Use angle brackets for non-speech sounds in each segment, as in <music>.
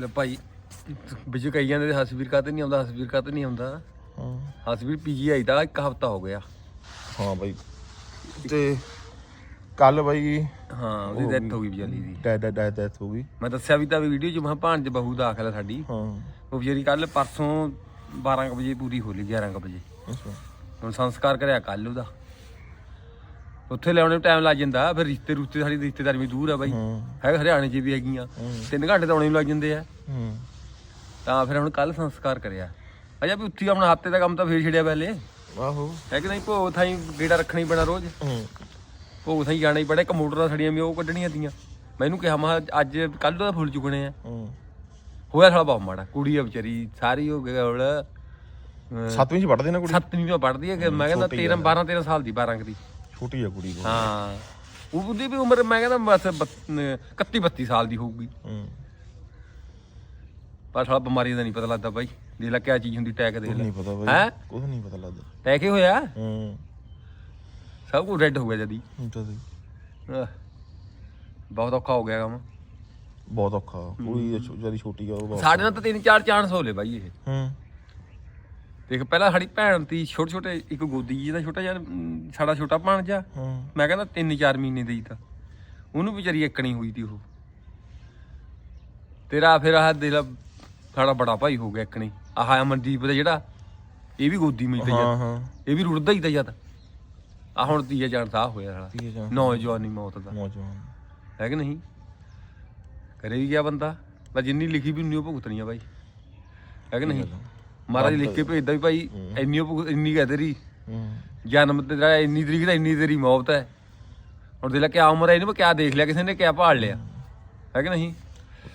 ਲੈ ਭਾਈ ਵਿੱਚ ਕਈ ਜਾਂਦੇ ਤੇ ਹਸਵੀਰ ਕਾਤੇ ਨਹੀਂ ਆਉਂਦਾ ਹਸਵੀਰ ਕਾਤੇ ਨਹੀਂ ਆਉਂਦਾ। ਹਾਂ। ਹਸਵੀਰ ਪੀਜੀ ਆਈ ਤਾਂ ਇੱਕ ਹਫਤਾ ਹੋ ਗਿਆ। ਹਾਂ ਬਾਈ ਤੇ ਕੱਲ ਬਾਈ ਹਾਂ ਉਹਦੀ ਡੈਥ ਹੋ ਗਈ ਵਿਚਾਰੀ ਦੀ। ਡੈ ਡੈ ਡੈ ਡੈਥ ਹੋ ਗਈ। ਮੈਂ ਦੱਸਿਆ ਵੀ ਤਾਂ ਵੀ ਵੀਡੀਓ 'ਚ ਮੈਂ ਭਾਂਜ ਬਹੂ ਦਾਖਲ ਹੈ ਸਾਡੀ। ਹਾਂ। ਉਹ ਵਿਚਾਰੀ ਕੱਲ ਪਰਸੋਂ 12 ਕੁ ਵਜੇ ਪੂਰੀ ਹੋ ਲਈ 11 ਕੁ ਵਜੇ। ਅੱਛਾ। ਹੁਣ ਸੰਸਕਾਰ ਕਰਿਆ ਕੱਲ ਉਹਦਾ। ਉੱਥੇ ਲਿਆਉਣੇ ਟਾਈਮ ਲੱਗ ਜਾਂਦਾ ਫਿਰ ਰਿਸ਼ਤੇ ਰੁਸ਼ਤੇ ਸਾਡੀ ਰਿਸ਼ਤੇਦਾਰੀ ਵੀ ਦੂਰ ਆ ਬਾਈ। ਹਾਂ। ਹਰਿਆਣੇ 'ਚ ਵੀ ਹੈਗੀਆਂ। ਤਿੰਨ ਘੰਟੇ ਤਾਂ ਆਉਣੇ ਨੂੰ ਲੱਗ ਜਾਂਦੇ ਆ। ਤਾਂ ਫਿਰ ਹੁਣ ਕੱਲ ਸੰਸਕਾਰ ਕਰਿਆ। ਅਜਾ ਵੀ ਉੱਥੇ ਆਪਣਾ ਹੱਤੇ ਦਾ ਕੰਮ ਤਾਂ ਫੇਰ ਛੜਿਆ ਪਹਿਲੇ। ਆਹੋ। ਹੈ ਕਿ ਨਹੀਂ ਭੋਗ ਥਾਈ ਗੇੜਾ ਰੱਖਣੀ ਪੈਣਾ ਰੋਜ਼। ਭੋਗ ਥਾਈ ਜਾਣਾ ਹੀ ਪੈਣਾ ਇੱਕ ਮੋਟਰਾਂ ਸੜੀਆਂ ਵੀ ਉਹ ਕੱਢਣੀਆਂ ਤੀਆਂ। ਮੈਨੂੰ ਕਿਹਾ ਮੈਂ ਅੱਜ ਕੱਲ ਦਾ ਫੁੱਲ ਚੁਗਣੇ ਆ। ਹੋਇਆ ਸਾਲਾ ਬਹੁਤ ਮਾੜਾ। ਕੁੜੀ ਆ ਵਿਚਾਰੀ ਸਾਰੀ ਹੋ ਗਈ ਹੁਣ ਅਹ, ਸੱਤਵੀਂ ਚ ਪੜਦੇ ਨਾ ਕੁੜੀ? ਸੱਤਵੀਂ ਤੋਂ ਪੜਦੀ ਹੈ ਮੈਂ ਕਹਿੰਦਾ 13 12 13 ਸਾਲ ਦੀ 12 ਦੀ। ਛੋਟੀ ਆ ਕੁੜੀ ਕੋਲ ਹਾਂ। ਉਹ ਉਹਦੀ ਵੀ ਉਮਰ ਮੈਂ ਕਹਿੰਦਾ ਬਸ 31 32 ਸਾਲ ਦੀ ਹੋਊਗੀ। ਹੂੰ। ਪਰ ਸਾਲਾ ਬਿਮਾਰੀ ਦਾ ਨਹੀਂ ਪਤਾ ਲੱਗਦਾ ਬਾਈ। ਦੇਖ ਲੈ ਕਿਆ ਚੀਜ਼ ਹੁੰਦੀ ਟੈਕ ਕੁਝ ਲੈ। ਨਹੀਂ ਪਤਾ ਬਾਈ। ਹੈਂ? ਕੁਝ ਨਹੀਂ ਪਤਾ ਲੱਗਦਾ। ਟੈਕ ਹੀ ਹੋਇਆ? ਹੂੰ। ਸਭ ਕੁਝ ਰੈੱਡ ਹੋ ਗਿਆ ਜਦੀ। ਆਹ, ਬਹੁਤ ਔਖਾ ਹੋ ਗਿਆ ਕੰਮ। ਬਹੁਤ ਔਖਾ। ਕੁੜੀ ਜਿਹੜੀ ਛੋਟੀ ਆ ਉਹ ਬਹੁਤ ਸਾਡੇ ਨਾਲ ਤਾਂ ਤਿੰਨ ਚਾਰ ਚਾਂਸ ਹੋ ਲਏ ਬਾਈ ਇਹ। ਹੂੰ। ਦੇਖ ਪਹਿਲਾਂ ਸਾਡੀ ਭੈਣ ਤੀ ਛੋਟੇ ਛੋਟੇ ਇੱਕ ਗੋਦੀ ਜੀ ਦਾ ਛੋਟਾ ਜਿਹਾ ਸਾਡਾ ਛੋਟਾ ਭਾਣਜਾ ਮੈਂ ਕਹਿੰਦਾ 3-4 ਮਹੀਨੇ ਦੀ ਤਾਂ। ਉਹਨੂੰ ਵਿਚਾਰੀ ਇੱਕਣੀ ਹੋਈ ਤੀ ਉਹ। ਤੇਰਾ ਫਿਰ ਆਹ ਦੇ ਲਾ ਸਾਡਾ ਬੜਾ ਭਾਈ ਹੋ ਗਿਆ ਇੱਕਣੀ ਆਹ ਅਮਨਦੀਪ ਦਾ ਜਿਹੜਾ ਇਹ ਵੀ ਗੋਦੀ ਮਿਲ ਤੇ ਹਾਂ ਜਦ ਹਾਂ। ਇਹ ਵੀ ਰੁੜਦਾ ਹੀ ਤਾਂ ਜਦ ਆ ਹੁਣ ਤੀਏ ਜਾਣ ਸਾਹ ਹੋਇਆ ਸਾਲਾ। ਨੌਜਵਾਨੀ ਮੌਤ ਦਾ। ਨੌਜਵਾਨ। ਹੈ ਕਿ ਨਹੀਂ? ਕਰੇ ਵੀ ਗਿਆ ਬੰਦਾ। ਬਸ ਜਿੰਨੀ ਲਿਖੀ ਵੀ ਉਨੀ ਓ ਭੁਗਤਣੀ ਆ ਬਾਈ। ਹੈ ਕਿ ਨਹੀਂ? ਮਹਾਰਾਜ ਲਿਖ ਕੇ ਭੇਜਦਾ ਵੀ ਭਾਈ ਇੰਨੀ ਇੰਨੀ ਕਹਿ ਤੇਰੀ? ਹੂੰ। ਜਨਮ ਤੇਰਾ ਇੰਨੀ ਤਰੀਕ ਦਾ ਇੰਨੀ ਤੇਰੀ ਮੌਤ ਹੈ। ਹੁਣ ਦੇਖ ਲੈ ਕਿਆ ਉਮਰ ਹੈ ਇਹਨੂੰ ਕਿਆ ਦੇਖ ਲਿਆ ਕਿਸੇ ਨੇ ਕਿਆ ਭਾਲ ਲਿਆ। ਹੈ। ਕਿ ਨਹੀਂ?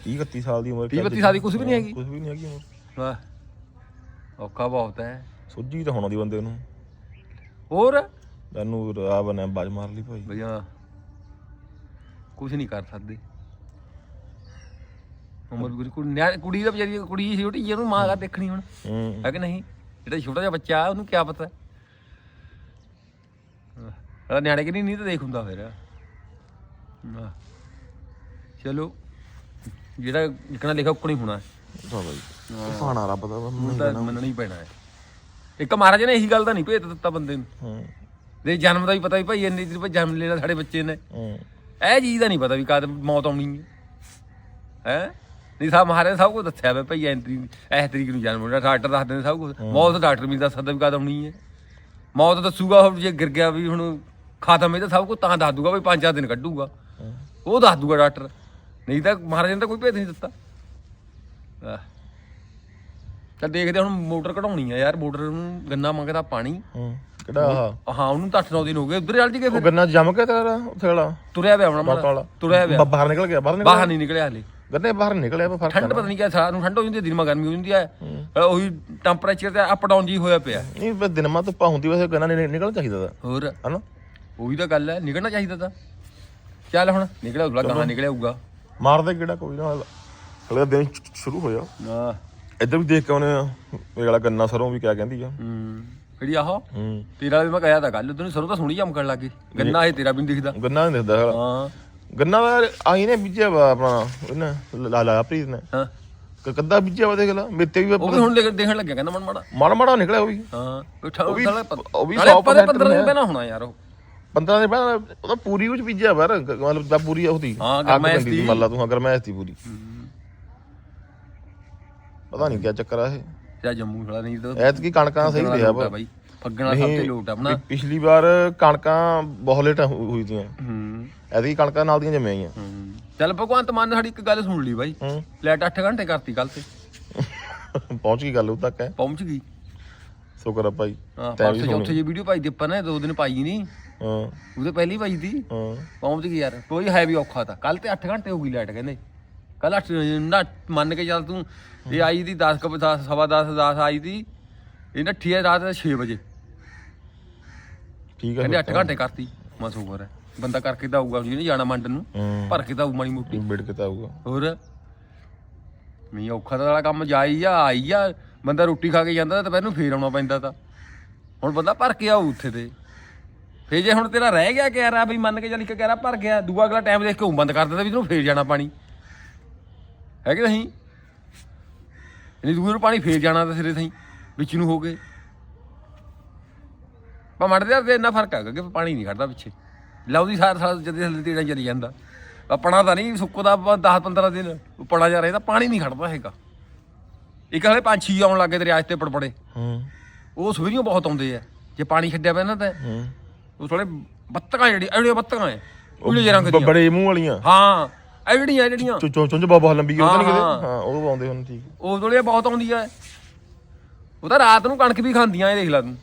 30 31 ਸਾਲ ਦੀ ਉਮਰ 30 32 ਸਾਲ ਦੀ ਕੁਛ ਵੀ ਨਹੀਂ ਹੈਗੀ। ਕੁਝ ਵੀ ਨਹੀਂ ਹੈਗੀ ਉਮਰ। ਵਾਹ ਔਖਾ ਬਹੁਤ ਹੈ। ਸੁੱਜੀ ਤਾਂ ਹੋਣਾ ਦੀ ਬੰਦੇ ਨੂੰ। ਹੋਰ? ਤੈਨੂੰ ਆ ਬਣਾ ਬਾਜ ਮਾਰ ਲਈ ਭਾਈ। ਭਈਆ ਕੁਝ ਨਹੀਂ ਕਰ ਸਕਦੇ। ਉਮਰ ਵੀ ਕੁੜੀ ਨਿਆ- ਕੁੜੀ ਦਾ ਵਿਚਾਰੀ ਕੁੜੀ ਛੋਟੀ ਜਿਹੀ ਉਹਨੂੰ ਮਾਂ ਕਾ ਦੇਖਣੀ ਹੁਣ। ਹੂੰ। ਹੈ ਕਿ ਨਹੀਂ ਜਿਹੜਾ ਛੋਟਾ ਜਿਹਾ ਬੱਚਾ ਆ, ਉਹਨੂੰ ਕੀ ਪਤਾ। ਅਹ ਨਿਆਣੇ ਕਿ ਨਹੀਂ ਨਹੀਂ ਤਾਂ ਦੇਖ ਹੁੰਦਾ ਫਿਰ। ਚਲੋ ਜਿਹੜਾ ਲਿਖਣਾ ਲਿਖਾ ਉਕਣੀ ਹੋਣਾ। ਤਾਂ ਭਾਈ ਪਾਣਾ ਰੱਬ ਦਾ ਹੁਣ ਤਾਂ ਮੰਨਣਾ ਹੀ ਪੈਣਾ ਹੈ। ਇੱਕ ਮਹਾਰਾਜ ਨੇ ਇਹੀ ਗੱਲ ਦਾ ਨਹੀਂ ਭੇਤ ਦਿੱਤਾ ਬੰਦੇ ਨੂੰ। ਹੂੰ। ਦੇ ਜਨਮ ਦਾ ਵੀ ਪਤਾ ਵੀ ਭਾਈ ਇੰਨੀ ਤਰੀਕ ਜਨਮ ਲੈਣਾ ਸਾਡੇ ਬੱਚੇ ਨੇ। ਹੂੰ। ਇਹ ਚੀਜ਼ ਦਾ ਨਹੀਂ ਪਤਾ ਵੀ ਕਦ ਮੌਤ ਆਉਣੀ ਹੈ। ਹੈ? ਨਹੀਂ ਸਾਹਿਬ ਮਹਾਰਾਜ ਨੇ ਸਭ ਕੁਝ ਦੱਸਿਆ ਵੇ ਭਈ ਐਂਟਰੀ ਇਸ ਤਰੀਕ ਨੂੰ ਜਨਮ ਹੋਣਾ ਡਾਕਟਰ ਦੱਸਦੇ ਨੇ ਸਭ ਕੁਝ ਮੌਤ ਤਾਂ ਡਾਕਟਰ ਵੀ ਦੱਸ ਸਕਦਾ ਵੀ ਕਦ ਆਉਣੀ ਹੈ। ਮੌਤ ਦੱਸੂਗਾ ਹੁਣ ਜੇ ਗਿਰ ਗਿਆ ਵੀ ਹੁਣ ਖਾਤਮ ਇਹ ਤਾਂ ਸਭ ਕੁਝ ਤਾਂ ਦੱਸ ਦੂਗਾ ਵੀ ਪੰਜ ਚਾਰ ਦਿਨ ਕੱਢੂਗਾ। ਉਹ ਦੱਸ ਦੂਗਾ ਡਾਕਟਰ। ਨਹੀਂ ਤਾਂ ਮਹਾਰਾਜ ਨੇ ਤਾਂ ਕੋਈ ਭੇਦ ਨਹੀਂ ਦਿੱਤਾ। ਚੱਲ ਦੇਖਦੇ ਹੁਣ ਮੋਟਰ ਕਢਾਉਣੀ ਆ ਯਾਰ ਮੋਟਰ ਨੂੰ ਗੰਨਾ ਮੰਗਦਾ ਪਾਣੀ। ਹੂੰ ਕਿਹੜਾ ਆਹ? ਹਾਂ ਉਹਨੂੰ ਤਾਂ 8-9 ਦਿਨ ਹੋ ਗਏ ਉਧਰ ਚੱਲ ਜੀਗੇ ਉਹ ਫਿਰ। ਗੰਨਾ ਜੰਮ ਕੇ ਤੇਰਾ ਉੱਥੇ ਵਾਲਾ? ਤੁਰਿਆ ਪਿਆ ਹੁਣ ਵਾਲਾ। ਤੁਰਿਆ ਪਿਆ। ਬਾਹਰ ਨਿਕਲ ਗਿਆ ਬਾਹਰ ਨਿਕਲ ਬਾਹਰ ਨਹੀਂ ਨਿਕਲਿਆ ਹਲੇ। ਗੰਨੇ ਬਾਹਰ ਨਿਕਲਿਆ ਪਰ ਫ਼ਰਕ ਠੰਡ ਪਤਾ ਨਹੀਂ ਕਿਆ ਸਾਰਾ ਨੂੰ ਠੰਡ ਹੋ ਜਾਂਦੀ ਹੈ ਦਿਨ ਮਾ ਗਰਮੀ ਹੋ ਜਾਂਦੀ ਹੈ। ਅਹ ਉਹੀ ਟੈਂਪਰੇਚਰ ਤੇ ਅਪ ਡਾਊਨ ਜੀ ਹੋਇਆ ਪਿਆ। ਨਹੀਂ ਬਸ ਦਿਨ ਮਾ ਧੁੱਪਾ ਹੁੰਦੀ ਵੈਸੇ ਗੰਨਾ ਨਹੀਂ ਨਿਕਲਣਾ ਚਾਹੀਦਾ ਦਾ ਹੋਰ? ਹਨਾ? ਉਹੀ ਤਾਂ ਗੱਲ ਹੈ ਨਿਕਲਣਾ ਚਾਹੀਦਾ ਤਾਂ। ਚੱਲ ਹੁਣ ਨਿਕਲਿਆ ਉਗਲਾ ਗਾਣਾ ਨਿਕਲਿਆ ਹੋਊਗਾ। ਮਾਰਦੇ ਕਿਹੜਾ ਕੋਈ ਨਾ। ਅਗਲੇ ਦਿਨ ਸ਼ੁ- ਸ਼ੁਰੂ ਹੋਇਆ। ਹਾਂ। ਇੱਧਰ ਵੀ ਦੇਖ ਕੇ ਉਹਨੇ ਇਹ ਵਾਲਾ ਗੰਨਾ ਸਰੋਂ ਵੀ ਕਿਆ ਕਹਿੰਦੀ ਆ। ਹੂੰ। ਕਿਹੜੀ ਆਹ? ਹੂੰ। ਤੇਰਾ ਵੀ ਮੈਂ ਕਹਿਆ ਤਾਂ ਗੱਲ ਉਦੋਂ ਸਰੋਂ ਤਾਂ ਸੋਹਣੀ ਚਮਕਣ ਲੱਗੀ ਗੰਨਾ ਇਹ ਤੇਰਾ ਵੀ ਨਹੀਂ ਦਿਖਦਾ। ਗੰਨਾ ਨਹੀਂ ਦਿਖਦਾ ਹੈਗਾ। ਹਾਂ। ਗੰਨਾ ਦਾ ਆਈ ਨੇ ਬੀਜਿਆ ਵਾ ਆਪਣਾ ਇਹਨੇ ਲਾ ਲਾ ਪ੍ਰੀਤ ਨੇ। ਹਾਂ। ਕ- ਕੱਦਾ ਬੀਜਿਆ ਵਾ ਦੇਖ ਲਾ ਮੇਤੇ ਵੀ ਉਹ ਵੀ ਹੁਣ ਦੇਖ- ਦੇਖਣ ਲੱਗਿਆ ਕਹਿੰਦਾ ਮਨ ਮਾੜਾ ਮਾੜਾ ਮਾੜਾ ਨਿਕਲਿਆ ਉਹ ਵੀ। ਹਾਂ ਉਹ ਉਹ ਵੀ- ਉਹ ਵੀ ਨਾਲੇ 100% 15 ਦਿਨ ਪਹਿਲਾਂ ਹੋਣਾ ਯਾਰ ਉਹ। 15 ਦੇ ਬਾਅਦ ਉਹਦਾ ਪੂਰੀ ਵਿੱਚ ਬੀਜਿਆ ਵਾ ਮਤਲਬ ਦਾ ਪੂਰੀ ਉਹਦੀ। ਹਾਂ, ਗਰਮੈਸ਼ ਦੀ। ਮੰਨ ਲਾ ਤੂੰ ਹਾਂ ਗਰਮੈਸ਼ ਦੀ ਪੂਰੀ। ਪਤਾ ਨਹੀਂ ਕੀ ਚੱਕਰ ਆ ਇਹ। ਜਾਂ ਜੰਮੂ ਖੜਾ ਨਹੀਂ ਤਾਂ ਐਤਕੀ ਕਣਕਾਂ ਸਹੀ ਰਿਹਾ ਵਾ। ਬਾਈ। ਫੱਗਣਾ ਸਭ ਤੇ ਲੋਟ ਆ ਆਪਣਾ ਪਿਛਲੀ ਵਾਰ ਕਣਕਾਂ ਬਹੁਤ ਲੇਟ ਹੋਈ ਤੀਆਂ ਹੂੰ। ਐਤਕੀ ਕਣਕਾਂ ਨਾਲ ਦੀਆਂ ਜੰਮੀਆਂ ਆਈਆਂ। ਹੂੰ। ਚੱਲ ਭਗਵੰਤ ਮਾਨ ਨੇ ਸਾਡੀ ਇੱਕ ਗੱਲ ਸੁਣ ਲਈ ਬਾਈ। ਲੈਟ 8 ਘੰਟੇ ਕਰਤੀ ਕੱਲ ਤੇ। <laughs> ਪਹੁੰਚ ਗਈ ਗੱਲ ਉਹ ਤੱਕ ਹੈ? ਪਹੁੰਚ ਗਈ। ਸ਼ੁਕਰ ਆ ਭਾਈ। ਹਾਂ ਚੌਥੇ ਜੇ ਵੀਡੀਓ ਪਾਈ ਦੀ ਆਪਾਂ ਨੇ ਦੋ ਦਿਨ ਪਾਈ ਨਹੀਂ। ਹਾਂ। ਉਹਦੇ ਪਹਿਲੀ ਪਾਈ ਦੀ। ਹਾਂ। ਪਹੁੰਚ ਗਈ ਯਾਰ। ਕੋਈ ਹੈ ਵੀ ਔਖਾ ਤਾਂ। ਕੱਲ ਤੇ 8 ਘੰਟੇ ਹੋ ਗਈ ਲਾਈਟ ਕਹਿੰਦੇ। ਕੱਲ 8 ਨਾ ਮੰਨ ਕੇ ਚੱਲ ਤੂੰ ਇਹ ਆਈ ਦੀ 10 ਕਬ 10 ਸਵਾ 10 10 ਆਈ ਦੀ। ਇਹ ਨੱਠੀ ਹੈ ਰਾਤ 6 ਵਜੇ। ਠੀਕ ਹੈ ਕਹਿੰਦੇ 8 ਘੰਟੇ ਕਰਤੀ। ਮੈਂ ਸ਼ੁਕਰ ਹੈ। ਬੰਦਾ ਕਰਕੇ ਤਾਂ ਆਊਗਾ ਜਿਹਨੇ ਜਾਣਾ ਮੰਡਨ ਨੂੰ। ਹੂੰ। ਭਰ ਕੇ ਤਾਂ ਆਊ ਮਾੜੀ ਮੋਟੀ। ਬਿੜ ਕੇ ਤਾਂ ਆਊਗਾ। ਹੋਰ? ਨਹੀਂ ਔਖਾ ਤਾਂ ਵਾਲਾ ਕੰਮ ਜਾਈ ਆ ਆਈ ਆ। ਬੰਦਾ ਰੋਟੀ ਖਾ ਕੇ ਜਾਂਦਾ ਤਾਂ ਪਹਿਲਾਂ ਫੇਰ ਆਉਣਾ ਪੈਂਦਾ ਤਾਂ। ਹੁਣ ਬੰਦਾ ਭਰ ਕੇ ਆਊ ਉੱਥੇ ਤੇ। ਫੇਰ ਜੇ ਹੁਣ ਤੇਰਾ ਰਹਿ ਗਿਆ ਕਹਿ ਰਾ ਵੀ ਮੰਨ ਕੇ ਚੱਲ ਇੱਕ ਕਹਿ ਰਾ ਭਰ ਗਿਆ ਦੂਆ ਅਗਲਾ ਟਾਈਮ ਦੇਖ ਕੇ ਉਹ ਬੰਦ ਕਰ ਦਿੰਦਾ ਵੀ ਤੈਨੂੰ ਫੇਰ ਜਾਣਾ ਪਾਣੀ। ਹੈ ਕਿ ਨਹੀਂ? ਇਨੀ ਦੂਰ ਨੂੰ ਪਾਣੀ ਫੇਰ ਜਾਣਾ ਤਾਂ ਸਿਰੇ ਥਾਈ ਵਿੱਚ ਨੂੰ ਹੋ ਕੇ। ਪਾ ਮੜਦੇ ਤੇ ਇੰਨਾ ਫ਼ਰਕ ਹੈਗਾ ਕਿ ਪਾਣੀ ਨਹੀਂ ਖੜਦਾ ਪਿੱਛੇ। ਲਾਉਦੀ ਸਾਰ ਸਾਰ ਜਦੇ ਥੱਲੇ ਤੇੜਾ ਚਲੀ ਜਾਂਦਾ। ਆਪਣਾ ਤਾਂ ਨਹੀਂ ਸੁੱਕਦਾ 10 15 ਦਿਨ ਪੜਾ ਜਾ ਰਿਹਾ ਤਾਂ ਪਾਣੀ ਨਹੀਂ ਖੜਦਾ ਹੈਗਾ। ਇੱਕ ਹਲੇ ਪੰਛੀ ਆਉਣ ਲੱਗੇ ਦਰਿਆ ਤੇ ਪੜਪੜੇ। ਹੂੰ। ਉਹ ਸਵੇਰੀਆਂ ਬਹੁਤ ਆਉਂਦੇ ਆ। ਜੇ ਪਾਣੀ ਛੱਡਿਆ ਪਿਆ ਨਾ ਤਾਂ ਹੂੰ। ਉਹ ਥੋੜੇ ਬੱਤਕਾਂ ਜਿਹੜੀ ਐੜੀਆਂ ਬੱਤਕਾਂ ਐ। ਉਹਲੇ ਜਿਹੇ ਰੰਗ ਦੀਆਂ। ਬੜੇ ਮੂੰਹ ਵਾਲੀਆਂ। ਹਾਂ ਐੜੀਆਂ ਜਿਹੜੀਆਂ ਚੁ ਚੁ ਚੁੰਝ ਬਹੁਤ ਲੰਬੀ ਹੁੰਦੀ ਨਹੀਂ ਕਿਤੇ? ਹਾਂ। ਉਹ ਆਉਂਦੇ ਹੁਣ ਠੀਕ। ਉਹ ਥੋੜੀਆਂ ਬਹੁਤ ਆਉਂਦੀਆਂ ਐ ਉਹ ਤਾਂ ਰਾਤ ਨੂੰ ਕਣਕ ਵੀ ਖਾਂਦੀਆਂ ਇਹ ਦੇਖ ਲੈ ਤੂੰ।